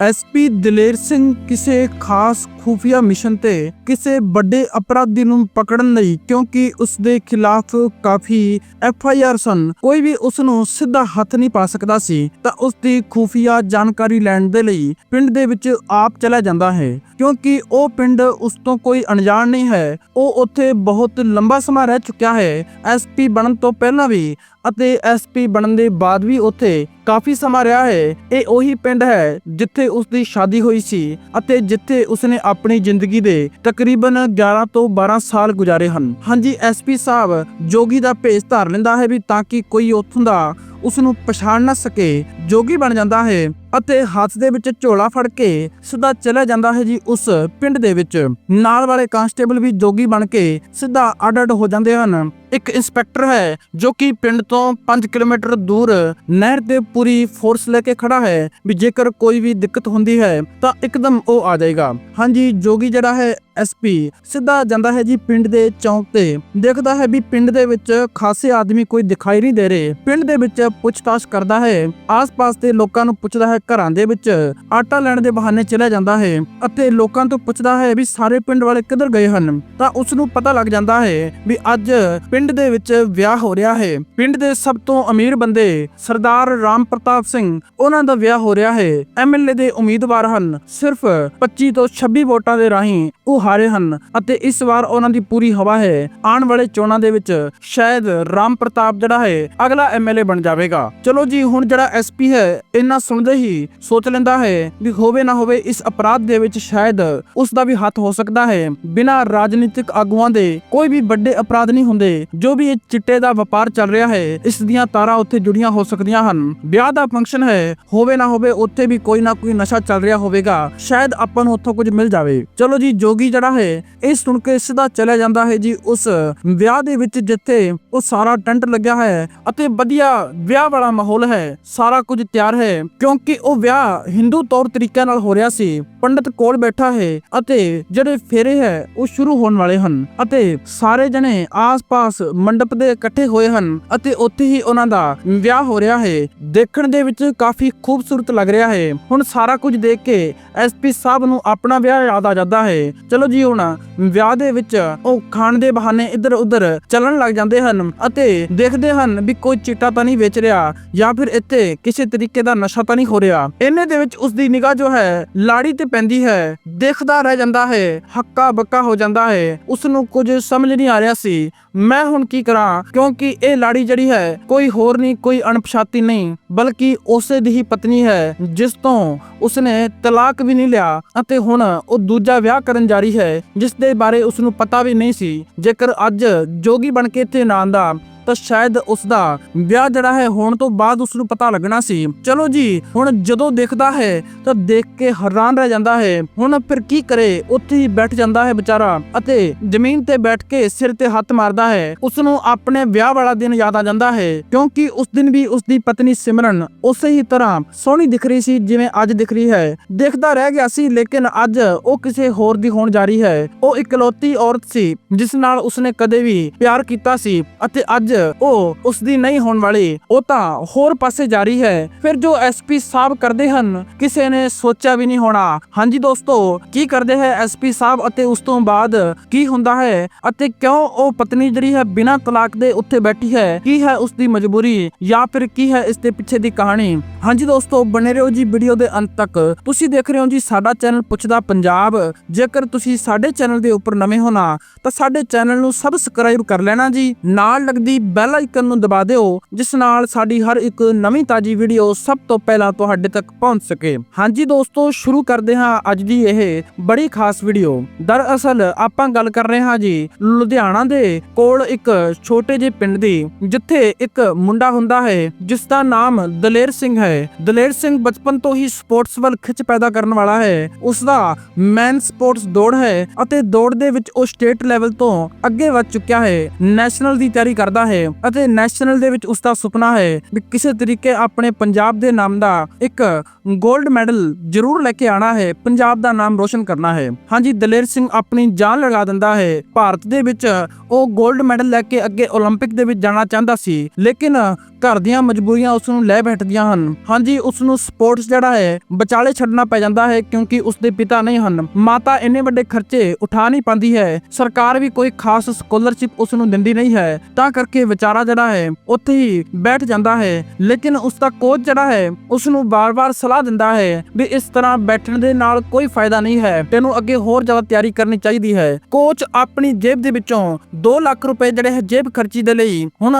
SP Daler Singh ਕਿਸੇ ਖਾਸ ਖੂਫੀਆ mission ਤੇ ਕਿਸੇ ਵੱਡੇ ਅਪਰਾਧੀ ਨੂੰ ਪਕੜਨ ਲਈ, ਕਿਉਂਕਿ ਉਸ ਦੇ ਖਿਲਾਫ ਕਾਫੀ ਐਫ ਆਈ ਆਰ ਸਨ। ਕੋਈ ਵੀ ਉਸ ਨੂੰ ਸਿੱਧਾ ਹੱਥ ਨਹੀਂ ਪਾ ਸਕਦਾ ਸੀ, ਤਾਂ ਉਸ ਦੀ ਖੂਫੀਆ ਜਾਣਕਾਰੀ ਲੈਣ ਦੇ ਲਈ ਪਿੰਡ ਦੇ ਵਿੱਚ ਆਪ ਚਲਾ ਜਾਂਦਾ ਹੈ। ਕਿਉਂਕਿ ਉਹ ਪਿੰਡ ਉਸ ਤੋਂ ਕੋਈ ਅਣਜਾਣ ਨਹੀਂ ਹੈ। ਉਹ ਉੱਥੇ ਬਹੁਤ ਲੰਬਾ ਸਮਾਂ ਰਹਿ ਚੁੱਕਿਆ ਹੈ। ਐਸਪੀ ਬਣਨ ਤੋਂ ਪਹਿਲਾਂ ਵੀ ਅਤੇ ਐਸਪੀ ਬਣਨ ਦੇ ਬਾਅਦ ਵੀ ਉੱਥੇ ਕਾਫੀ ਸਮਾਂ ਰਿਹਾ ਹੈ। ਇਹ ਉਹੀ ਪਿੰਡ ਹੈ ਜਿੱਥੇ ਉਸ ਦੀ ਸ਼ਾਦੀ ਹੋਈ ਸੀ ਅਤੇ ਜਿੱਥੇ ਉਸਨੇ ਆਪਣੀ ਜ਼ਿੰਦਗੀ ਦੇ ਤਕਰੀਬਨ 11 ਤੋਂ 12 ਸਾਲ ਗੁਜ਼ਾਰੇ ਹਨ। ਹਾਂਜੀ ਐਸਪੀ ਸਾਹਿਬ, ਜੋਗੀ ਦਾ ਭੇਸ ਧਾਰ ਲੈਂਦਾ ਹੈ ਵੀ ਤਾਂ ਕਿ ਕੋਈ ਉੱਥੋਂ ਦਾ ਉਸ ਨੂੰ ਪਛਾਣ ਨਾ ਸਕੇ, ਜੋਗੀ ਬਣ ਜਾਂਦਾ ਹੈ ਅਤੇ ਹੱਥ ਦੇ ਵਿੱਚ ਝੋਲਾ ਫੜ ਕੇ ਸਿੱਧਾ ਚਲਾ ਜਾਂਦਾ ਹੈ ਜੀ ਉਸ ਪਿੰਡ ਦੇ ਵਿੱਚ। ਨਾਲ ਵਾਲੇ ਕਾਂਸਟੇਬਲ ਵੀ ਜੋਗੀ ਬਣ ਕੇ ਸਿੱਧਾ ਅੱਡ-ਅੱਡ ਹੋ ਜਾਂਦੇ ਹਨ। ਇੱਕ ਇੰਸਪੈਕਟਰ ਹੈ ਜੋ ਕਿ ਪਿੰਡ ਤੋਂ 5 ਕਿਲੋਮੀਟਰ ਦੂਰ ਨਹਿਰ ਤੇ ਪੂਰੀ ਫੋਰਸ ਲੈ ਕੇ ਖੜਾ ਹੈ ਵੀ ਜੇਕਰ ਕੋਈ ਵੀ ਦਿੱਕਤ ਹੁੰਦੀ ਹੈ ਤਾਂ ਇੱਕਦਮ ਉਹ ਆ ਜਾਏਗਾ। ਹਾਂਜੀ, ਜੋਗੀ ਜਿਹੜਾ ਹੈ ਐਸਪੀ ਸਿੱਧਾ ਜਾਂਦਾ ਹੈ ਜੀ ਪਿੰਡ ਦੇ ਚੌਂਕ ਤੇ। ਦੇਖਦਾ ਹੈ ਵੀ ਪਿੰਡ ਦੇ ਵਿੱਚ ਖਾਸੇ ਆਦਮੀ ਕੋਈ ਦਿਖਾਈ ਨਹੀਂ ਦੇ ਰਹੇ। ਪਿੰਡ ਦੇ ਵਿੱਚ ਪੁੱਛਤਾਛ ਕਰਦਾ ਹੈ। ਆਸ-ਪਾਸ ਦੇ ਲੋਕਾਂ ਨੂੰ ਪੁੱਛਦਾ ਹੈ ਘਰਾਂ ਦੇ ਵਿੱਚ। ਆਟਾ ਲੈਣ ਦੇ ਬਹਾਨੇ ਚਲਾ ਜਾਂਦਾ ਹੈ ਅਤੇ ਲੋਕਾਂ ਤੋਂ ਪੁੱਛਦਾ ਹੈ ਵੀ ਸਾਰੇ ਪਿੰਡ ਵਾਲੇ ਕਿੱਧਰ ਗਏ ਹਨ? ਤਾਂ ਉਸ ਨੂੰ ਪਤਾ ਲੱਗ ਜਾਂਦਾ ਹੈ ਵੀ ਅੱਜ ਪਿੰਡ ਦੇ ਵਿੱਚ ਵਿਆਹ ਹੋ ਰਿਹਾ ਹੈ। ਪਿੰਡ ਦੇ ਸਭ ਤੋਂ ਅਮੀਰ ਬੰਦੇ ਸਰਦਾਰ ਰਾਮ ਪ੍ਰਤਾਪ ਸਿੰਘ, ਉਹਨਾਂ ਦਾ ਵਿਆਹ ਹੋ ਰਿਹਾ ਹੈ। ਐਮਐਲਏ ਦੇ ਉਮੀਦਵਾਰ ਹਨ। ਸਿਰਫ 25 ਤੋਂ 26 ਵੋਟਾਂ ਦੇ ਰਾਹੀਂ ਉਹ ਹਾਰੇ ਹਨ ਅਤੇ ਇਸ ਵਾਰ ਉਹਨਾਂ ਦੀ ਪੂਰੀ ਹਵਾ ਹੈ। ਆਉਣ ਵਾਲੇ ਚੋਣਾਂ ਦੇ ਵਿੱਚ ਸ਼ਾਇਦ ਰਾਮ ਪ੍ਰਤਾਪ ਜਿਹੜਾ ਹੈ, ਅਗਲਾ ਐਮਐਲਏ ਬਣ ਜਾਵੇਗਾ। ਚਲੋ ਜੀ, ਹੁਣ ਜਿਹੜਾ ਐਸਪੀ ਹੈ, ਇੰਨਾ ਸੁਣਦੇ ਹੀ ਸੋਚ ਲੈਂਦਾ ਹੈ ਵੀ ਹੋਵੇ ਨਾ ਹੋਵੇ ਇਸ ਅਪਰਾਧ ਦੇ ਵਿੱਚ ਸ਼ਾਇਦ ਉਸ ਦਾ ਵੀ ਹੱਥ ਹੋ ਸਕਦਾ ਹੈ। ਬਿਨਾਂ ਰਾਜਨੀਤਿਕ ਆਗੂਆਂ ਦੇ ਕੋਈ ਵੀ ਵੱਡੇ ਅਪਰਾਧ ਨਹੀਂ ਹੁੰਦੇ। ਜੋ ਵੀ ਇਹ ਚਿੱਟੇ ਦਾ ਵਪਾਰ ਚੱਲ ਰਿਹਾ ਹੈ, ਇਸ ਦੀਆਂ ਤਾਰਾਂ ਉੱਥੇ ਜੁੜੀਆਂ ਹੋ ਸਕਦੀਆਂ ਹਨ। ਵਿਆਹ ਦਾ ਫੰਕਸ਼ਨ ਹੈ, ਹੋਵੇ ਨਾ ਹੋਵੇ ਉੱਥੇ ਵੀ ਕੋਈ ਨਾ ਕੋਈ ਨਸ਼ਾ ਚੱਲ ਰਿਹਾ ਹੋਵੇਗਾ। ਸ਼ਾਇਦ ਆਪਾਂ ਨੂੰ ਉੱਥੋਂ ਕੁਝ ਮਿਲ ਜਾਵੇ। ਚਲੋ ਜੀ, ਜੋਗੀ ਜਿਹੜਾ ਹੈ, ਇਹ ਸੁਣ ਕੇ ਸਿੱਧਾ ਚਲਾ ਜਾਂਦਾ ਹੈ ਜੀ ਉਸ ਵਿਆਹ ਦੇ ਵਿੱਚ ਜਿੱਥੇ ਉਹ ਸਾਰਾ ਟੈਂਟ ਲੱਗਿਆ ਹੈ ਅਤੇ ਵਧੀਆ ਵਿਆਹ ਵਾਲਾ ਮਾਹੌਲ ਹੈ, ਸਾਰਾ ਕੁਝ ਤਿਆਰ ਹੈ ਕਿਉਂਕਿ ਉਹ ਵਿਆਹ ਹਿੰਦੂ ਤੌਰ ਤਰੀਕੇ ਨਾਲ ਹੋ ਰਿਹਾ ਸੀ। ਪੰਡਤ ਕੋਲ ਬੈਠਾ ਹੈ ਅਤੇ ਜਿਹੜੇ ਫੇਰੇ ਹੈ, ਉਹ ਸ਼ੁਰੂ ਹੋਣ ਵਾਲੇ ਹਨ ਅਤੇ ਸਾਰੇ ਜਣੇ ਆਸ-ਪਾਸ ਮੰਡਪ ਦੇ ਇਕੱਠੇ ਹੋਏ ਹਨ ਅਤੇ ਉੱਥੇ ਹੀ ਉਹਨਾਂ ਦਾ ਵਿਆਹ ਹੋ ਰਿਹਾ ਹੈ। ਦੇਖਣ ਦੇ ਵਿੱਚ ਕਾਫੀ ਖੂਬਸੂਰਤ ਲੱਗ ਰਿਹਾ ਹੈ। ਹੁਣ ਸਾਰਾ ਕੁਝ ਦੇਖ ਕੇ ਐਸਪੀ ਸਾਹਿਬ ਨੂੰ ਆਪਣਾ ਵਿਆਹ ਯਾਦ ਆ ਜਾਂਦਾ ਹੈ। ਚਲੋ ਜੀ ਹੁਣ ਵਿਆਹ ਦੇ ਵਿੱਚ ਉਹ ਖਾਣ ਦੇ ਬਹਾਨੇ ਇੱਧਰ ਉੱਧਰ ਚੱਲਣ ਲੱਗ ਜਾਂਦੇ ਹਨ ਅਤੇ ਦੇਖਦੇ ਹਨ ਵੀ ਕੋਈ ਚਿੱਟਾ ਤਾਂ ਨਹੀਂ ਵੇਚ ਰਿਹਾ ਜਾਂ ਫਿਰ ਇੱਥੇ ਕਿਸੇ ਤਰੀਕੇ ਦਾ ਨਸ਼ਾ ਤਾਂ ਨਹੀਂ ਹੋ ਰਿਹਾ। ਇਹਨੇ ਦੇ ਵਿੱਚ ਉਸ ਦੀ ਨਿਗਾਹ ਜੋ ਹੈ ਲਾੜੀ ਤੇ ਪੈਂਦੀ ਹੈ। ਦੇਖਦਾ ਰਹਿ ਜਾਂਦਾ ਹੈ ਹੱਕਾ ਬੱਕਾ ਹੋ ਜਾਂਦਾ ਹੈ। ਉਸ ਨੂੰ ਕੁਝ ਸਮਝ ਨਹੀਂ ਆ ਰਿਹਾ ਸੀ। ਮੈਂ ਹੁਣ ਕੀ ਕਰਾਂ? ਕਿਉਂਕਿ ਇਹ ਲਾੜੀ ਜਿਹੜੀ ਹੈ ਕੋਈ ਹੋਰ ਨਹੀਂ, ਕੋਈ ਅਣਪਛਾਤੀ ਨਹੀਂ, ਬਲਕਿ ਉਸੇ ਦੀ ਹੀ ਪਤਨੀ ਹੈ, ਜਿਸ ਤੋਂ ਉਸਨੇ ਤਲਾਕ ਵੀ ਨਹੀਂ ਲਿਆ ਅਤੇ ਹੁਣ ਉਹ ਦੂਜਾ ਵਿਆਹ ਕਰਨ ਜਾ ਰਹੀ ਹੈ, ਜਿਸ ਦੇ ਬਾਰੇ ਉਸ ਨੂੰ ਪਤਾ ਵੀ ਨਹੀਂ ਸੀ। ਜੇਕਰ ਅੱਜ ਜੋਗੀ ਬਣ ਕੇ ਇੱਥੇ ਨਾ ਆਂਦਾ ਤਾਂ ਸ਼ਾਇਦ ਉਸ ਦਾ ਵਿਆਹ ਜਿਹੜਾ ਹੈ ਹੋਣ ਤੋਂ ਬਾਅਦ ਉਸ ਨੂੰ ਪਤਾ ਲੱਗਣਾ ਸੀ। ਚਲੋ ਜੀ, ਹੁਣ ਜਦੋਂ ਦੇਖਦਾ ਹੈ, ਤਾਂ ਦੇਖ ਕੇ ਹੈਰਾਨ ਰਹਿ ਜਾਂਦਾ ਹੈ। ਹੁਣ ਫਿਰ ਕੀ ਕਰੇ? ਉੱਥੇ ਹੀ ਬੈਠ ਜਾਂਦਾ ਹੈ ਵਿਚਾਰਾ ਅਤੇ ਜ਼ਮੀਨ ਤੇ ਬੈਠ ਕੇ ਸਿਰ ਤੇ ਹੱਥ ਮਾਰਦਾ ਹੈ। ਉਸ ਨੂੰ ਆਪਣੇ ਵਿਆਹ ਵਾਲਾ ਦਿਨ ਯਾਦ ਆ ਜਾਂਦਾ ਹੈ, ਕਿਉਂਕਿ ਉਸ ਦਿਨ ਵੀ ਉਸ ਦੀ ਪਤਨੀ ਸਿਮਰਨ ਉਸੇ ਹੀ ਤਰ੍ਹਾਂ ਸੋਹਣੀ ਦਿਖ ਰਹੀ ਸੀ ਜਿਵੇਂ ਅੱਜ ਦਿਖ ਰਹੀ ਹੈ। ਦੇਖਦਾ ਰਹਿ ਗਿਆ ਸੀ, ਲੇਕਿਨ ਅੱਜ ਉਹ ਕਿਸੇ ਹੋਰ ਦੀ ਹੋਣ ਜਾ ਰਹੀ ਹੈ। ਉਹ ਇਕਲੌਤੀ ਔਰਤ ਸੀ, ਜਿਸ ਨਾਲ ਉਸਨੇ ਕਦੇ ਵੀ ਪਿਆਰ ਕੀਤਾ ਸੀ ਅਤੇ ਅੱਜ ਉਹ ਉਸ ਦੀ ਨਹੀਂ ਹੋਣ ਵਾਲੀ। ਉਹ ਤਾਂ ਹੋਰ ਪਾਸੇ ਜਾ ਰਹੀ ਹੈ। ਫਿਰ ਜੋ ਐਸਪੀ ਸਾਹਿਬ ਕਰਦੇ ਹਨ, ਕਿਸੇ ਨੇ ਸੋਚਿਆ ਵੀ ਨਹੀਂ ਹੋਣਾ। ਹਾਂਜੀ ਦੋਸਤੋ, ਕੀ ਕਰਦੇ ਹੈ ਐਸਪੀ ਸਾਹਿਬ ਅਤੇ ਉਸ ਤੋਂ ਬਾਅਦ ਕੀ ਹੁੰਦਾ ਹੈ ਅਤੇ ਕਿਉਂ ਉਹ ਪਤਨੀ ਜਿਹੜੀ ਹੈ ਬਿਨਾਂ ਤਲਾਕ ਦੇ ਉੱਥੇ ਬੈਠੀ ਹੈ, ਕੀ ਹੈ ਉਸ ਦੀ ਮਜਬੂਰੀ ਜਾਂ ਫਿਰ ਕੀ ਹੈ ਇਸ ਦੇ ਪਿੱਛੇ ਦੀ ਕਹਾਣੀ? ਹਾਂਜੀ ਦੋਸਤੋ ਬਨੇ ਰਹੋ ਜੀ ਵੀਡੀਓ ਦੇ ਅੰਤ ਤੱਕ। ਤੁਸੀਂ ਦੇਖ ਰਹੇ ਹੋ ਜੀ ਸਾਡਾ ਚੈਨਲ ਪੁੱਛਦਾ ਪੰਜਾਬ। ਜੇਕਰ ਤੁਸੀਂ ਸਾਡੇ ਚੈਨਲ ਦੇ ਉੱਪਰ ਨਵੇਂ ਹੋ ਨਾ, ਤਾਂ ਸਾਡੇ ਚੈਨਲ ਨੂੰ ਸਬਸਕ੍ਰਾਈਬ ਕਰ ਲੈਣਾ ਜੀ। ਨਾਲ ਲੱਗਦੀ ਬੈਲ ਆਈਕਨ ਨੂੰ ਦਬਾ ਦਿਓ, ਜਿਸ ਨਾਲ ਸਾਡੀ ਹਰ ਇੱਕ ਨਵੀਂ ਤਾਜੀ ਵੀਡੀਓ ਸਭ ਤੋਂ ਪਹਿਲਾਂ ਤੁਹਾਡੇ ਤੱਕ ਪਹੁੰਚ ਸਕੇ। ਹਾਂਜੀ ਦੋਸਤੋ, ਸ਼ੁਰੂ ਕਰਦੇ ਹਾਂ ਅੱਜ ਦੀ ਇਹ ਬੜੀ ਖਾਸ ਵੀਡੀਓ ਦਰਅਸਲ ਆਪਾਂ ਗੱਲ ਕਰ ਰਹੇ ਹਾਂ ਜੀ ਲੁਧਿਆਣਾ ਦੇ ਕੋਲ ਇੱਕ ਛੋਟੇ ਜਿਹੇ ਪਿੰਡ ਦੀ, ਜਿੱਥੇ ਇੱਕ ਮੁੰਡਾ ਹੁੰਦਾ ਹੈ, ਜਿਸ ਦਾ ਨਾਮ ਦਲੇਰ ਸਿੰਘ ਹੈ। ਦਲੇਰ ਸਿੰਘ ਬਚਪਨ ਤੋਂ ਹੀ ਸਪੋਰਟਸ ਵੱਲ ਖਿੱਚ ਪੈਦਾ ਕਰਨ ਵਾਲਾ ਹੈ। ਉਸ ਦਾ ਮੈਨ ਸਪੋਰਟਸ ਦੌੜ ਹੈ ਅਤੇ ਦੌੜ ਦੇ ਵਿੱਚ ਉਹ ਸਟੇਟ ਲੈਵਲ ਤੋਂ ਅੱਗੇ ਵੱਧ ਚੁੱਕਿਆ ਹੈ। ਨੈਸ਼ਨਲ ਦੀ ਤਿਆਰੀ ਕਰਦਾ ਹੈ। ਹੈ ਅਤੇ ਨੈਸ਼ਨਲ ਦੇ ਵਿੱਚ ਉਸ ਦਾ ਸੁਪਨਾ ਹੈ ਕਿ ਕਿਸੇ ਤਰੀਕੇ ਆਪਣੇ ਪੰਜਾਬ ਦੇ ਨਾਮ ਦਾ ਇੱਕ 골ਡ ਮੈਡਲ ਜ਼ਰੂਰ ਲੈ ਕੇ ਆਣਾ ਹੈ, ਪੰਜਾਬ ਦਾ ਨਾਮ ਰੋਸ਼ਨ ਕਰਨਾ ਹੈ। ਹਾਂਜੀ, ਦਲੇਰ ਸਿੰਘ ਆਪਣੀ ਜਾਨ ਲਗਾ ਦਿੰਦਾ ਹੈ। ਭਾਰਤ ਦੇ ਵਿੱਚ ਉਹ 골ਡ ਮੈਡਲ ਲੈ ਕੇ ਅੱਗੇ 올림픽 ਦੇ ਵਿੱਚ ਜਾਣਾ ਚਾਹੁੰਦਾ ਸੀ, ਲੇਕਿਨ ਘਰ ਦੀਆਂ ਮਜਬੂਰੀਆਂ ਉਸ ਨੂੰ ਲੈ ਬੈਠਦੀਆਂ ਹਨ। ਹਾਂਜੀ ਉਸ ਨੂੰ ਸਪੋਰਟਸ ਜਿਹੜਾ ਹੈ, ਵਿਚਾਲੇ ਛੱਡਣਾ ਪੈ ਜਾਂਦਾ ਹੈ ਕਿਉਂਕਿ ਉਸ ਦੇ ਪਿਤਾ ਨਹੀਂ ਹਨ। ਮਾਤਾ ਇੰਨੇ ਵੱਡੇ ਖਰਚੇ ਉਠਾ ਨਹੀਂ ਪਾਉਂਦੀ ਹੈ। ਸਰਕਾਰ ਵੀ ਕੋਈ ਖਾਸ ਸਕਾਲਰਸ਼ਿਪ ਉਸ ਨੂੰ ਦਿੰਦੀ ਨਹੀਂ ਹੈ। ਤਾਂ ਕਰਕੇ ਵਿਚਾਰਾ ਜਿਹੜਾ ਹੈ, ਉੱਥੇ ਹੀ ਬੈਠ ਜਾਂਦਾ ਹੈ। ਲੇਕਿਨ ਉਸ ਦਾ ਕੋਚ ਜਿਹੜਾ ਹੈ ਉਸ ਨੂੰ ਬਾਰ-ਬਾਰ ਸਲਾਹ ਦਿੰਦਾ ਹੈ ਵੀ ਇਸ ਤਰ੍ਹਾਂ ਬੈਠਣ ਦੇ ਨਾਲ ਕੋਈ ਫਾਇਦਾ ਨਹੀਂ ਹੈ। ਤੈਨੂੰ ਅੱਗੇ ਹੋਰ ਜ਼ਿਆਦਾ ਤਿਆਰੀ ਕਰਨੀ ਚਾਹੀਦੀ ਹੈ। ਕੋਚ ਆਪਣੀ ਜੇਬ ਦੇ ਵਿੱਚੋਂ 2 ਲੱਖ ਰੁਪਏ ਜਿਹੜੇ ਜੇਬ ਖਰਚੀ ਦੇ ਲਈ ਹੁਣ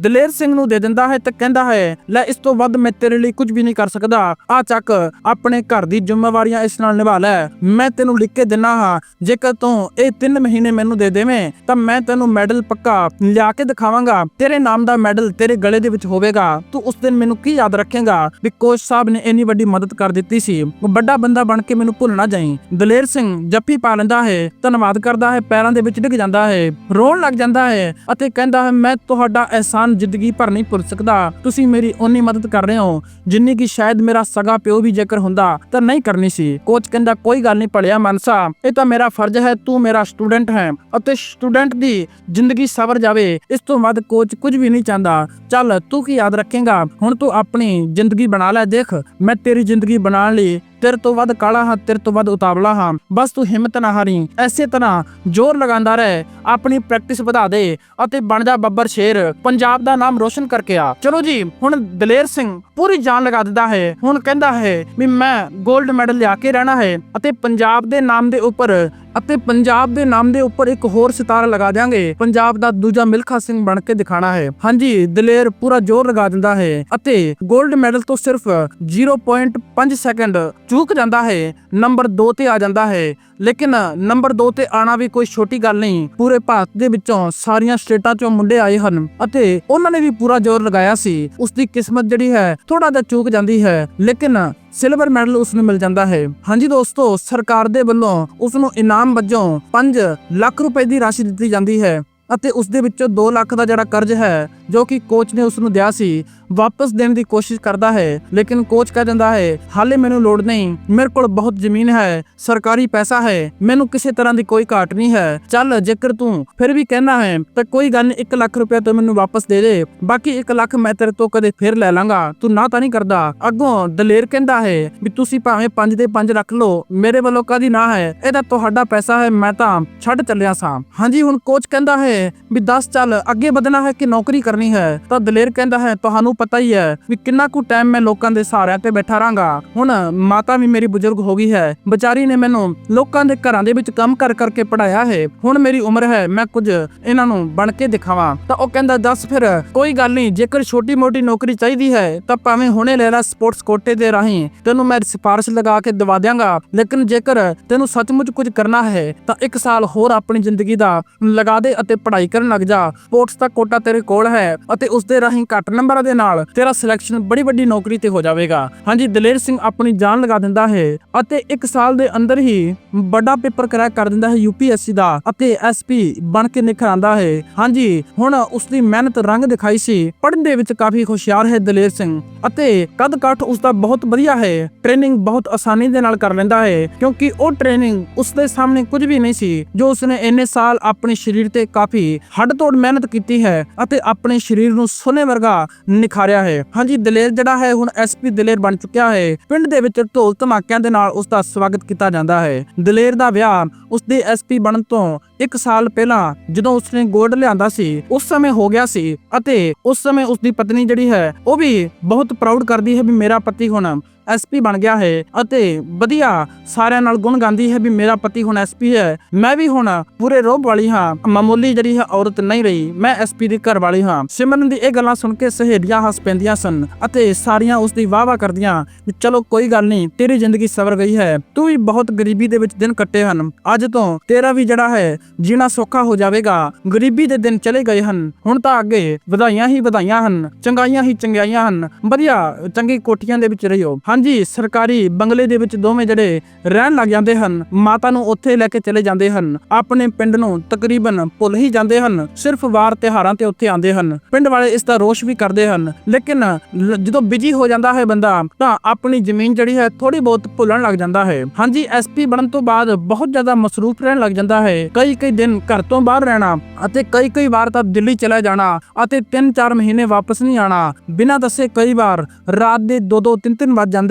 ਦਲੇਰ ਸਿੰਘ ਨੂੰ ਦੇ ਦਿੰਦਾ ਹੈ ਤੇ ਕਹਿੰਦਾ ਹੈ, ਲੈ, ਇਸ ਤੋਂ ਵੱਧ ਮੈਂ ਤੇਰੇ ਲਈ ਕੁਝ ਵੀ ਨਹੀਂ ਕਰ ਸਕਦਾ। ਆ ਚੱਕ, ਆਪਣੇ ਘਰ ਦੀ ਜ਼ਿੰਮੇਵਾਰੀਆਂ ਇਸ ਨਾਲ ਨਿਭਾ ਲੈ। ਮੈਂ ਤੈਨੂੰ ਲਿਖ ਕੇ ਦਿੰਨਾ ਹਾਂ, ਜੇਕਰ ਤੂੰ ਇਹ 3 ਮਹੀਨੇ ਮੈਨੂੰ ਦੇ ਦੇਵੇਂ, ਤਾਂ ਮੈਂ ਤੈਨੂੰ ਮੈਡਲ ਪੱਕਾ ਲਿਆ ਕੇ ਦਿਖਾਵਾਂਗਾ। ਤੇਰੇ ਨਾਮ ਦਾ ਮੈਡਲ ਤੇਰੇ ਗਲੇ ਦੇ ਵਿੱਚ ਹੋਵੇਗਾ। ਤੂੰ ਉਸ ਦਿਨ ਮੈਨੂੰ ਕੀ ਯਾਦ ਰੱਖੇਗਾ? ਵੀ ਕੋਚ ਸਾਹਿਬ ਨੇ ਇੰਨੀ ਵੱਡੀ ਮਦਦ ਕਰ ਦਿੱਤੀ ਸੀ। ਵੱਡਾ ਬੰਦਾ ਬਣ ਕੇ ਮੈਨੂੰ ਭੁੱਲ ਨਾ ਜਾਈਂ। ਦਲੇਰ ਸਿੰਘ ਜੱਫੀ ਪਾ ਲੈਂਦਾ ਹੈ, ਧੰਨਵਾਦ ਕਰਦਾ ਹੈ, ਪੈਰਾਂ ਦੇ ਵਿੱਚ ਡਿੱਗ ਜਾਂਦਾ ਹੈ, ਰੋਣ ਲੱਗ ਜਾਂਦਾ ਹੈ ਅਤੇ ਕਹਿੰਦਾ ਹੈ, ਮੈਂ ਤੁਹਾਡਾ ਅਹਿਸਾਨ ਜ਼ਿੰਦਗੀ ਭਰ ਨਹੀਂ ਭੁੱਲ ਸਕਦਾ। ਤੁਸੀਂ ਮੇਰੀ ਓਨੀ ਮਦਦ ਕਰ ਰਹੇ ਹੋ, ਜਿੰਨੀ ਕਿ ਸ਼ਾਇਦ ਮੇਰਾ ਸਗਾ ਪਿਓ ਵੀ ਜੇਕਰ ਹੁੰਦਾ, ਤਾਂ ਨਹੀਂ ਕਰਨੀ ਸੀ। ਕੋਚ ਕਹਿੰਦਾ, ਕੋਈ ਗੱਲ ਨਹੀਂ ਭਲਿਆ ਮਨਸਾ, ਇਹ ਤਾਂ ਮੇਰਾ ਫਰਜ਼ ਹੈ, ਤੂੰ ਮੇਰਾ ਸਟੂਡੈਂਟ ਹੈ ਅਤੇ ਸਟੂਡੈਂਟ ਦੀ ਜ਼ਿੰਦਗੀ ਸਵਰ ਜਾਵੇ। ਇਸ ਤੋਂ ਵੱਧ ਕੋਚ ਕੁਝ ਵੀ ਨਹੀਂ ਚਾਹੁੰਦਾ। ਚੱਲ ਤੂੰ ਕੀ ਯਾਦ ਰੱਖੇਗਾ? ਹੁਣ ਤੂੰ ਆਪਣੀ ਜ਼ਿੰਦਗੀ ਬਣਾ ਲੈ, ਦੇਖ। ਮੈਂ ਤੇਰੀ ਜ਼ਿੰਦਗੀ ਬਣਾਉਣ ਲਈ ਤੇਰੇ ਤੋਂ ਵੱਧ ਕਾਲਾ ਹਾਂ, ਤੇਰੇ ਤੋਂ ਵੱਧ ਉਤਾਵਲਾ ਹਾਂ। ਬਸ ਤੂੰ ਹਿੰਮਤ ਨਾ ਹਾਰੀ। ਐਸੇ ਤਰ੍ਹਾਂ ਜ਼ੋਰ ਲਗਾਉਂਦਾ ਰਹਿ, ਆਪਣੀ ਪ੍ਰੈਕਟਿਸ ਵਧਾ ਦੇ ਅਤੇ ਬਣ ਜਾ ਬੱਬਰ ਸ਼ੇਰ। ਪੰਜਾਬ ਦਾ ਨਾਮ ਰੋਸ਼ਨ ਕਰਕੇ ਆ। ਚਲੋ ਜੀ, ਹੁਣ ਦਲੇਰ ਸਿੰਘ ਪੂਰੀ ਜਾਨ ਲਗਾ ਦਿੰਦਾ ਹੈ। ਹੁਣ ਕਹਿੰਦਾ ਹੈ ਵੀ ਮੈਂ 골ਡ ਮੈਡਲ ਲਿਆ ਕੇ ਰਹਿਣਾ ਹੈ ਅਤੇ ਪੰਜਾਬ ਦੇ ਨਾਮ ਦੇ ਉੱਪਰ ਅਤੇ ਪੰਜਾਬ ਦੇ ਨਾਮ ਦੇ ਉੱਪਰ ਇੱਕ ਹੋਰ ਸਿਤਾਰਾ ਲਗਾ ਦਿਆਂਗੇ। ਪੰਜਾਬ ਦਾ ਦੂਜਾ ਮਿਲਖਾ ਸਿੰਘ ਬਣ ਕੇ ਦਿਖਾਣਾ ਹੈ। ਹਾਂਜੀ, ਦਲੇਰ ਪੂਰਾ ਜ਼ੋਰ ਲਗਾ ਦਿੰਦਾ ਹੈ ਅਤੇ 골ਡ ਮੈਡਲ ਤੋਂ ਸਿਰਫ 0.5 ਸੈਕਿੰਡ ਚੂਕ ਜਾਂਦਾ ਹੈ, ਨੰਬਰ 2 ਤੇ ਆ ਜਾਂਦਾ ਹੈ। ਲੇਕਿਨ ਨੰਬਰ 2 ਤੇ ਆਣਾ ਵੀ ਕੋਈ ਛੋਟੀ ਗੱਲ ਨਹੀਂ। ਪੂਰੇ ਭਾਰਤ ਦੇ ਵਿੱਚੋਂ ਸਾਰੀਆਂ ਸਟੇਟਾਂ ਚੋਂ ਮੁੰਡੇ ਆਏ ਹਨ ਅਤੇ ਉਹਨਾਂ ਨੇ ਵੀ ਪੂਰਾ ਜ਼ੋਰ ਲਗਾਇਆ ਸੀ। ਉਸ ਦੀ ਕਿਸਮਤ ਜਿਹੜੀ ਹੈ ਥੋੜਾ ਜਿਹਾ ਚੂਕ ਜਾਂਦੀ ਹੈ, ਲੇਕਿਨ ਸਿਲਵਰ ਮੈਡਲ ਉਸ ਨੂੰ ਮਿਲ ਜਾਂਦਾ ਹੈ। ਹਾਂਜੀ ਦੋਸਤੋ, ਸਰਕਾਰ ਦੇ ਵੱਲੋਂ ਉਸ ਨੂੰ ਇਨਾਮ ਵਜੋਂ 5 ਲੱਖ ਰੁਪਏ ਦੀ ਰਾਸ਼ੀ ਦਿੱਤੀ ਜਾਂਦੀ ਹੈ ਅਤੇ ਉਸ ਦੇ ਵਿੱਚੋਂ 2 ਲੱਖ ਦਾ ਜਿਹੜਾ ਕਰਜ਼ ਹੈ, ਜੋ ਕਿ ਕੋਚ ਨੇ ਉਸ ਨੂੰ ਦਿਆ ਸੀ ਵਾਪਸ ਦੇਣ ਦੀ ਕੋਸ਼ਿਸ਼ ਕਰਦਾ ਹੈ, ਲੇਕਿਨ ਕੋਚ ਕਹਿ ਦਿੰਦਾ ਹੈ, ਹਾਲੇ ਮੈਨੂੰ ਲੋੜ ਨਹੀਂ, ਮੇਰੇ ਕੋਲ ਬਹੁਤ ਜ਼ਮੀਨ ਹੈ, ਸਰਕਾਰੀ ਪੈਸਾ ਹੈ, ਮੈਨੂੰ ਕਿਸੇ ਤਰ੍ਹਾਂ ਦੀ ਕੋਈ ਘਾਟ ਨਹੀਂ ਹੈ, ਚੱਲ ਜੇਕਰ ਤੂੰ ਫਿਰ ਵੀ ਕਹਿਣਾ ਹੈ, ਤਾਂ ਕੋਈ ਗੱਲ 1 ਲੱਖ ਰੁਪਏ ਤੂੰ ਮੈਨੂੰ ਵਾਪਸ ਦੇ ਦੇ, ਬਾਕੀ 1 ਲੱਖ ਮੈਂ ਤੇਰੇ ਤੋਂ ਕਦੇ ਫਿਰ ਲੈ ਲਾਂਗਾ, ਤੂੰ ਨਾ ਤਾਂ ਨਹੀਂ ਕਰਦਾ। ਅੱਗੋਂ ਦਲੇਰ ਕਹਿੰਦਾ ਹੈ ਵੀ ਤੁਸੀਂ ਭਾਵੇਂ 5 ਦੇ 5 ਰੱਖ ਲਓ, ਮੇਰੇ ਵੱਲੋਂ ਕਦੀ ਨਾ ਹੈ, ਇਹਦਾ ਤੁਹਾਡਾ ਪੈਸਾ ਹੈ, ਮੈਂ ਤਾਂ ਛੱਡ ਚੱਲਿਆ ਸਾਂ। ਹਾਂਜੀ, ਹੁਣ ਕੋਚ ਕਹਿੰਦਾ ਹੈ ਵੀ 10 ਚੱਲ, ਅੱਗੇ ਵਧਣਾ ਹੈ ਕਿ ਨੌਕਰੀ ਕਰਨੀ ਹੈ? ਤਾਂ ਦਲੇਰ ਕਹਿੰਦਾ ਹੈ, ਤੁਹਾਨੂੰ ਪਤਾ ਹੀ ਹੈ ਵੀ ਕਿੰਨਾ ਕੁ ਟਾਈਮ ਮੈਂ ਲੋਕਾਂ ਦੇ ਸਹਾਰਿਆਂ ਤੇ ਬੈਠਾ ਰਾਂਗਾ ਹੁਣ ਮਾਤਾ ਵੀ ਮੇਰੀ ਬਜ਼ੁਰਗ ਹੋ ਗਈ ਹੈ। ਵਿਚਾਰੀ ਨੇ ਮੈਨੂੰ ਲੋਕਾਂ ਦੇ ਘਰਾਂ ਦੇ ਵਿੱਚ ਕੰਮ ਕਰ ਕਰਕੇ ਪੜਾਇਆ ਹੈ। ਹੁਣ ਮੇਰੀ ਉਮਰ ਹੈ, ਮੈਂ ਕੁਝ ਇਹਨਾਂ ਨੂੰ ਬਣ ਕੇ ਦਿਖਾਵਾਂ। ਤਾਂ ਉਹ ਕਹਿੰਦਾ, ਦੱਸ ਫਿਰ, ਕੋਈ ਗੱਲ ਨਹੀਂ, ਜੇਕਰ ਛੋਟੀ ਮੋਟੀ ਨੌਕਰੀ ਚਾਹੀਦੀ ਹੈ, ਤਾਂ ਭਾਵੇਂ ਹੁਣੇ ਲੈ ਲੈ ਸਪੋਰਟਸ ਕੋਟੇ ਦੇ ਰਾਹੀਂ। ਤੈਨੂੰ ਮੈਂ ਸਿਫਾਰਿਸ਼ ਲਗਾ ਕੇ ਦਵਾ ਦਿਆਂਗਾ। ਲੇਕਿਨ ਜੇਕਰ ਤੈਨੂੰ ਸੱਚਮੁੱਚ ਕੁਝ ਕਰਨਾ ਹੈ, ਤਾਂ ਇੱਕ ਸਾਲ ਹੋਰ ਆਪਣੀ ਜ਼ਿੰਦਗੀ ਦਾ ਲਗਾ ਦੇ ਅਤੇ ਪੜ੍ਹਾਈ ਕਰਨ ਲੱਗ ਜਾ। ਸਪੋਰਟਸ ਦਾ ਕੋਟਾ ਤੇਰੇ ਕੋਲ ਹੈ ਅਤੇ ਉਸ ਦੇ ਰਾਹੀਂ ਘੱਟ ਨੰਬਰਾਂ ਦੇ ਨਾਲ ਤੇਰਾ ਸਿਲੈਕਸ਼ਨ ਬੜੀ ਵੱਡੀ ਨੌਕਰੀ ਤੇ ਹੋ ਜਾਵੇਗਾ। ਹਾਂਜੀ, ਦਲੇਰ ਸਿੰਘ ਆਪਣੀ ਜਾਨ ਲਗਾ ਦਿੰਦਾ ਹੈ ਅਤੇ ਇੱਕ ਸਾਲ ਦੇ ਅੰਦਰ ਹੀ ਵੱਡਾ ਪੇਪਰ ਕਰੈਕ ਕਰ ਦਿੰਦਾ ਹੈ ਯੂਪੀਐਸਸੀ ਦਾ ਅਤੇ ਐਸਪੀ ਬਣ ਕੇ ਨਿਖਰ ਆਂਦਾ ਹੈ। ਹਾਂਜੀ, ਹੁਣ ਉਸ ਦੀ ਮਿਹਨਤ ਰੰਗ ਦਿਖਾਈ ਸੀ। ਪੜ੍ਹਨ ਦੇ ਵਿੱਚ ਕਾਫੀ ਹੁਸ਼ਿਆਰ ਹੈ ਦਲੇਰ ਸਿੰਘ ਅਤੇ ਕਦ ਕੱਠ ਉਸ ਦਾ ਬਹੁਤ ਵਧੀਆ ਹੈ। ਟ੍ਰੇਨਿੰਗ ਬਹੁਤ ਆਸਾਨੀ ਦੇ ਨਾਲ ਕਰ ਲੈਂਦਾ ਹੈ ਕਿਉਂਕਿ ਉਹ ਟ੍ਰੇਨਿੰਗ ਉਸ ਦੇ ਸਾਹਮਣੇ ਕੁਝ ਵੀ ਨਹੀਂ ਸੀ, ਜੋ ਉਸਨੇ ਇੰਨੇ ਸਾਲ ਆਪਣੇ ਸਰੀਰ ਤੇ ਕਾਫੀ ਹੱਡ ਤੋੜ ਮਿਹਨਤ ਕੀਤੀ ਹੈ ਅਤੇ ਆਪਣੇ ਸਰੀਰ ਨੂੰ ਸੋਨੇ ਵਰਗਾ ਨਿਖਾਰਿਆ ਹੈ। ਹਾਂਜੀ, ਦਲੇਰ ਜਿਹੜਾ ਹੈ ਹੁਣ ਐਸਪੀ ਦਲੇਰ ਬਣ ਚੁੱਕਿਆ ਹੈ। ਪਿੰਡ ਦੇ ਵਿੱਚ ਢੋਲ ਧਮਾਕਿਆਂ ਦੇ ਨਾਲ ਉਸ ਦਾ ਸਵਾਗਤ ਕੀਤਾ ਜਾਂਦਾ ਹੈ। ਦਲੇਰ ਦਾ ਵਿਆਹ ਉਸ ਦੇ ਐਸਪੀ ਬਣਨ ਤੋਂ ਇੱਕ ਸਾਲ ਪਹਿਲਾਂ ਜਦੋਂ ਉਸਨੇ ਗੋਲਡ ਲਿਆਂਦਾ ਸੀ, ਉਸ ਸਮੇਂ ਹੋ ਗਿਆ ਸੀ ਅਤੇ ਉਸ ਸਮੇਂ ਉਸ ਦੀ ਪਤਨੀ ਜਿਹੜੀ ਹੈ, ਉਹ ਵੀ ਬਹੁਤ ਪ੍ਰਾਊਡ ਕਰਦੀ ਹੈ ਵੀ ਮੇਰਾ ਪਤੀ ਹੁਣ ਐਸਪੀ ਬਣ ਗਿਆ ਹੈ ਅਤੇ ਵਧੀਆ ਸਾਰਿਆਂ ਨਾਲ ਗੁਣ ਗਾਉਂਦੀ ਹੈ ਵੀ ਮੇਰਾ ਪਤੀ ਹੁਣ ਐਸਪੀ ਹੈ। ਮੈਂ ਵੀ ਹੁਣ ਪੂਰੇ ਰੋਬ ਵਾਲੀ ਹਾਂ। ਮਾਮੂਲੀ ਜਿਹੜੀ ਹੈ ਔਰਤ ਨਹੀਂ ਰਹੀ। ਮੈਂ ਐਸਪੀ ਦੀ ਘਰ ਵਾਲੀ ਹਾਂ। ਸਿਮਰਨ ਦੀ ਇਹ ਗੱਲਾਂ ਸੁਣ ਕੇ ਸਹੇਲੀਆਂ ਹੱਸ ਪੈਂਦੀਆਂ ਸਨ ਅਤੇ ਸਾਰੀਆਂ ਉਸ ਦੀ ਵਾਹ-ਵਾਹ ਕਰਦੀਆਂ ਵੀ ਚਲੋ ਕੋਈ ਗੱਲ ਨਹੀਂ, ਤੇਰੀ ਜ਼ਿੰਦਗੀ ਸਵਰ ਗਈ ਹੈ। ਤੂੰ ਵੀ ਬਹੁਤ ਗਰੀਬੀ ਦੇ ਵਿੱਚ ਦਿਨ ਕੱਟੇ ਹਨ। ਅੱਜ ਤੋਂ ਤੇਰਾ ਵੀ ਜਿਹੜਾ ਹੈ, ਜੀਣਾ ਸੌਖਾ ਹੋ ਜਾਵੇਗਾ। ਗਰੀਬੀ ਦੇ ਦਿਨ ਚਲੇ ਗਏ ਹਨ। ਹੁਣ ਤਾਂ ਅੱਗੇ ਵਧਾਈਆਂ ਹੀ ਵਧਾਈਆਂ ਹਨ। ਚੰਗਾਈਆਂ ਹੀ ਚੰਗਿਆਈਆਂ ਹਨ। ਵਧੀਆ, ਚੰਗੀ ਕੋਠੀਆਂ ਦੇ ਵਿੱਚ ਰਹਿਓ। ਹਾਂਜੀ, ਸਰਕਾਰੀ ਬੰਗਲੇ ਦੇ ਵਿੱਚ ਦੋਵੇਂ ਜਿਹੜੇ ਰਹਿਣ ਲੱਗ ਜਾਂਦੇ ਹਨ, ਮਾਤਾ ਨੂੰ ਉੱਥੇ ਲੈ ਕੇ ਚਲੇ ਜਾਂਦੇ ਹਨ। ਆਪਣੇ ਪਿੰਡ ਨੂੰ ਤਕਰੀਬਨ ਭੁੱਲ ਹੀ ਜਾਂਦੇ ਹਨ, ਸਿਰਫ ਵਾਰ ਤਿਹਾਰਾਂ ਤੇ ਉੱਥੇ ਆਉਂਦੇ ਹਨ। ਪਿੰਡ ਵਾਲੇ ਇਸ ਦਾ ਰੋਸ਼ ਵੀ ਕਰਦੇ ਹਨ, ਲੇਕਿਨ ਜਦੋਂ ਬਿਜ਼ੀ ਹੋ ਜਾਂਦਾ ਹੈ ਬੰਦਾ, ਤਾਂ ਆਪਣੀ ਜ਼ਮੀਨ ਜਿਹੜੀ ਹੈ ਥੋੜੀ ਬਹੁਤ ਭੁੱਲਣ ਲੱਗ ਜਾਂਦਾ ਹੈ। ਹਾਂਜੀ ਐਸਪੀ ਬਣਨ ਤੋਂ ਬਾਅਦ ਬਹੁਤ ਜ਼ਿਆਦਾ ਮਸਰੂਫ ਰਹਿਣ ਲੱਗ ਜਾਂਦਾ ਹੈ। ਕਈ ਕਈ ਦਿਨ ਘਰ ਤੋਂ ਬਾਹਰ ਰਹਿਣਾ ਅਤੇ ਕਈ ਕਈ ਵਾਰ ਤਾਂ ਦਿੱਲੀ ਚਲਾ ਜਾਣਾ ਅਤੇ 3-4 ਮਹੀਨੇ ਵਾਪਸ ਨਹੀਂ ਆਣਾ। ਬਿਨਾਂ ਦੱਸੇ ਕਈ ਵਾਰ ਰਾਤ ਦੇ 2-2 3-3 ਵੱਜ ਜਾਂਦੇ